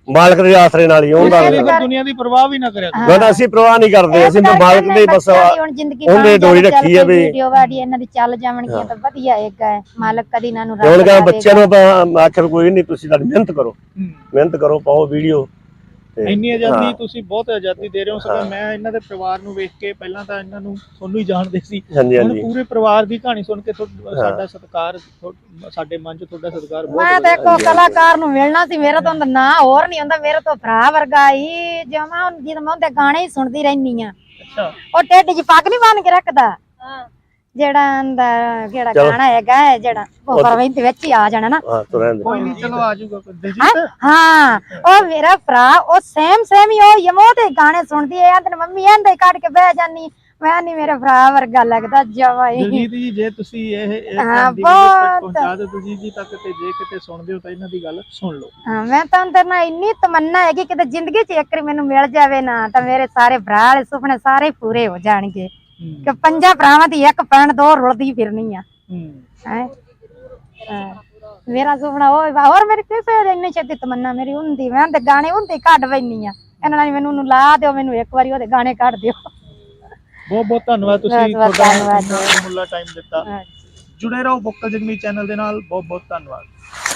ਮਾਲਕ ਦੇ ਆਸਰੇ ਨਾਲ ਹੀ ਹੁੰਦਾ ਦੁਨੀਆ ਦੀ ਪਰਵਾਹ ਵੀ ਨਾ ਕਰਿਆ ਤਾਂ ਅਸੀਂ ਪ੍ਰਵਾਹ ਨਹੀਂ ਕਰਦੇ ਅਸੀਂ ਮਾਲਕ ਦੇ ਬਸ ਬੱਚਿਆਂ ਦੀ ਹੁਣ ਜ਼ਿੰਦਗੀ ਉਹਨੇ ਡੋਰੀ ਰੱਖੀ ਹੈ ਵੀ- ਵੀਡੀਓ ਵਾੜੀ ਇਹਨਾਂ ਦੀ ਚੱਲ ਜਾਵਣਗੀਆਂ ਤਾਂ ਵਧੀਆ ਹੈਗਾ ਹੈ। ਮਾਲਕ ਕਦੀ ਇਹਨਾਂ ਨੂੰ ਤੇ ਹੁਣ ਬੱਚਿਆਂ ਨੂੰ। ਆਪਾਂ ਆਖਰ ਕੋਈ ਨਹੀਂ ਤੁਸੀਂ ਤਾਂ ਮਿਹਨਤ ਕਰੋ। ਮਿਹਨਤ ਕਰੋ ਪਾਓ ਵੀਡੀਓ ਤੇ ਇੰਨੀ ਆਜ਼ਾਦੀ ਹਾਂ। ਤੁਸੀਂ ਬਹੁਤ ਆਜ਼ਾਦੀ ਦੇ ਰਹੇ ਹੋ ਸਗੋਂ ਹਾਂ। ਮੈਂ ਇਹਨਾਂ ਦੇ ਪਰਿਵਾਰ ਨੂੰ ਵੇਖ ਕੇ ਪਹਿਲਾਂ ਤਾਂ ਇਹਨਾਂ ਨੂੰ ਤੁਹਾਨੂੰ ਹੀ ਜਾਣਦੇ ਸੀ ਹਾਂਜੀ ਹੁਣ ਹਾਂਜੀ ਪੂਰੇ ਪਰਿਵਾਰ ਦੀ ਕਹਾਣੀ ਸੁਣ ਕੇ ਤੁਹਾਡਾ- ਹਾਂ। ਸਾਡਾ ਸਤਿਕਾਰ ਸਾਡੇ ਮਨ 'ਚ ਤੁਹਾਡਾ ਸਤਿਕਾਰ ਬਹੁਤ ਮੈਂ। ਦੇਖੋ ਕਲਾਕਾਰ ਨੂੰ ਮਿਲਣਾ ਸੀ ਮੇਰਾ ਤਾਂ ਨਾ ਹੋਰ ਨਹੀਂ ਹੁੰਦਾ ਮੇਰੇ ਤੋਂ ਭਰਾ ਵਰਗਾ ਹੀ ਜਮਾ ਹੁਣ ਜਦੋਂ ਮੈਂ ਉਹਦੇ ਗਾਣੇ ਹੀ ਸੁਣਦੀ ਰਹਿਨੀ ਆ ਅੱਛਾ ਉਹ ਟੇਡ ਚ ਪੱਗ ਨਹੀਂ ਬੰਨ ਕੇ ਰੱਖਦਾ ਜਿਹੜਾ ਆਂਦਾ ਕਿਹੜਾ ਚਲੋ। ਗਾਣਾ ਹੈਗਾ ਹੈ ਜਿਹੜਾ ਉਹ ਪਰਵਿੰਦ ਦੇ ਵਿੱਚ ਹੀ ਆ ਜਾਣਾ ਨਾ। ਹਾਂ ਤੁਰ ਕੋਈ ਨਹੀਂ ਚਲੋ ਆ ਜਾਊਗਾ ਹੈਂ? ਦਿਲਜੀਤ? ਹਾਂ? ਉਹ ਮੇਰਾ ਭਰਾ ਉਹ ਸੇਮ ਸੇਮ ਹੀ ਉਹ ਯਮੋ ਦੇ ਗਾਣੇ ਸੁਣਦੀ ਹੈ ਆਂਦੇ ਮੰਮੀ ਆਂਦੇ ਕੱਢ ਕੇ ਬਹਿ ਜਾਨੀ ਮੈਂ ਨਹੀਂ ਮੇਰੇ ਭਰਾ ਵਰਗਾ ਲੱਗਦਾ ਜਵਾ ਹੀ ਦਿਲਜੀਤ ਜੀ ਜੇ ਤੁਸੀਂ ਇਹ ਇਹ ਹਾਂ, ਬਹੁਤ। ਤੱਕ ਪਹੁੰਚਾ ਦਿਓ ਦਿਲਜੀਤ ਜੀ ਤੱਕ ਤੇ ਜੇ ਕਿਤੇ ਸੁਣਦੇ ਹੋ ਤਾਂ ਇਹਨਾਂ ਦੀ ਗੱਲ ਸੁਣ ਲਓ। ਹਾਂ, ਮੈਂ ਤਾਂ ਅੰਦਰ ਨਾ ਇੰਨੀ ਤਮੰਨਾ ਹੈਗੀ ਕਿ ਜ਼ਿੰਦਗੀ 'ਚ ਇੱਕ ਵਾਰੀ ਮੈਨੂੰ ਮਿਲ ਜਾਵੇ ਨਾ ਤਾਂ ਮੇਰੇ ਸਾਰੇ ਭਰਾ ਵਾਲੇ ਸੁਪਨੇ ਸਾਰੇ ਪੂਰੇ ਹੋ ਜਾਣਗੇ। ਕਿ ਪੰਜਾਂ ਭਰਾਵਾਂ ਦੀ ਇੱਕ ਭੈਣ ਦੋ ਰੁਲਦੀ ਫਿਰਨੀ ਆ। ਹੂੰ? ਮੇਰਾ ਸੁਪਨਾ ਉਹ ਵਾ ਹੋਰ ਮੇਰੀ ਕਿਸੇ ਦੀ ਇੰਨੀ ਛੇਤੀ ਤਮੰਨਾ ਮੇਰੀ ਹੁੰਦੀ ਮੈਂ ਤੇ ਗਾਣੇ ਹੁੰਦੇ ਕੱਢ ਬੈਨੀ ਆ। ਇਹਨਾਂ ਨੇ ਮੈਨੂੰ ਉਹਨੂੰ ਲਾ ਦਿਓ ਮੈਨੂੰ ਇੱਕ ਵਾਰੀ ਉਹਦੇ ਗਾਣੇ ਕੱਢ ਦਿਓ। ਬਹੁਤ ਬਹੁਤ ਧੰਨਵਾਦ ਤੁਸੀਂ ਤੁਹਾਡਾ ਮੁੱਲਾ ਟਾਈਮ ਦਿੱਤਾ। ਜੁੜੇ ਰਹੋ ਬੁੱਕਲ ਜਗਮੀ ਚੈਨਲ ਦੇ ਨਾਲ ਬਹੁਤ ਬਹੁਤ ਧੰਨਵਾਦ।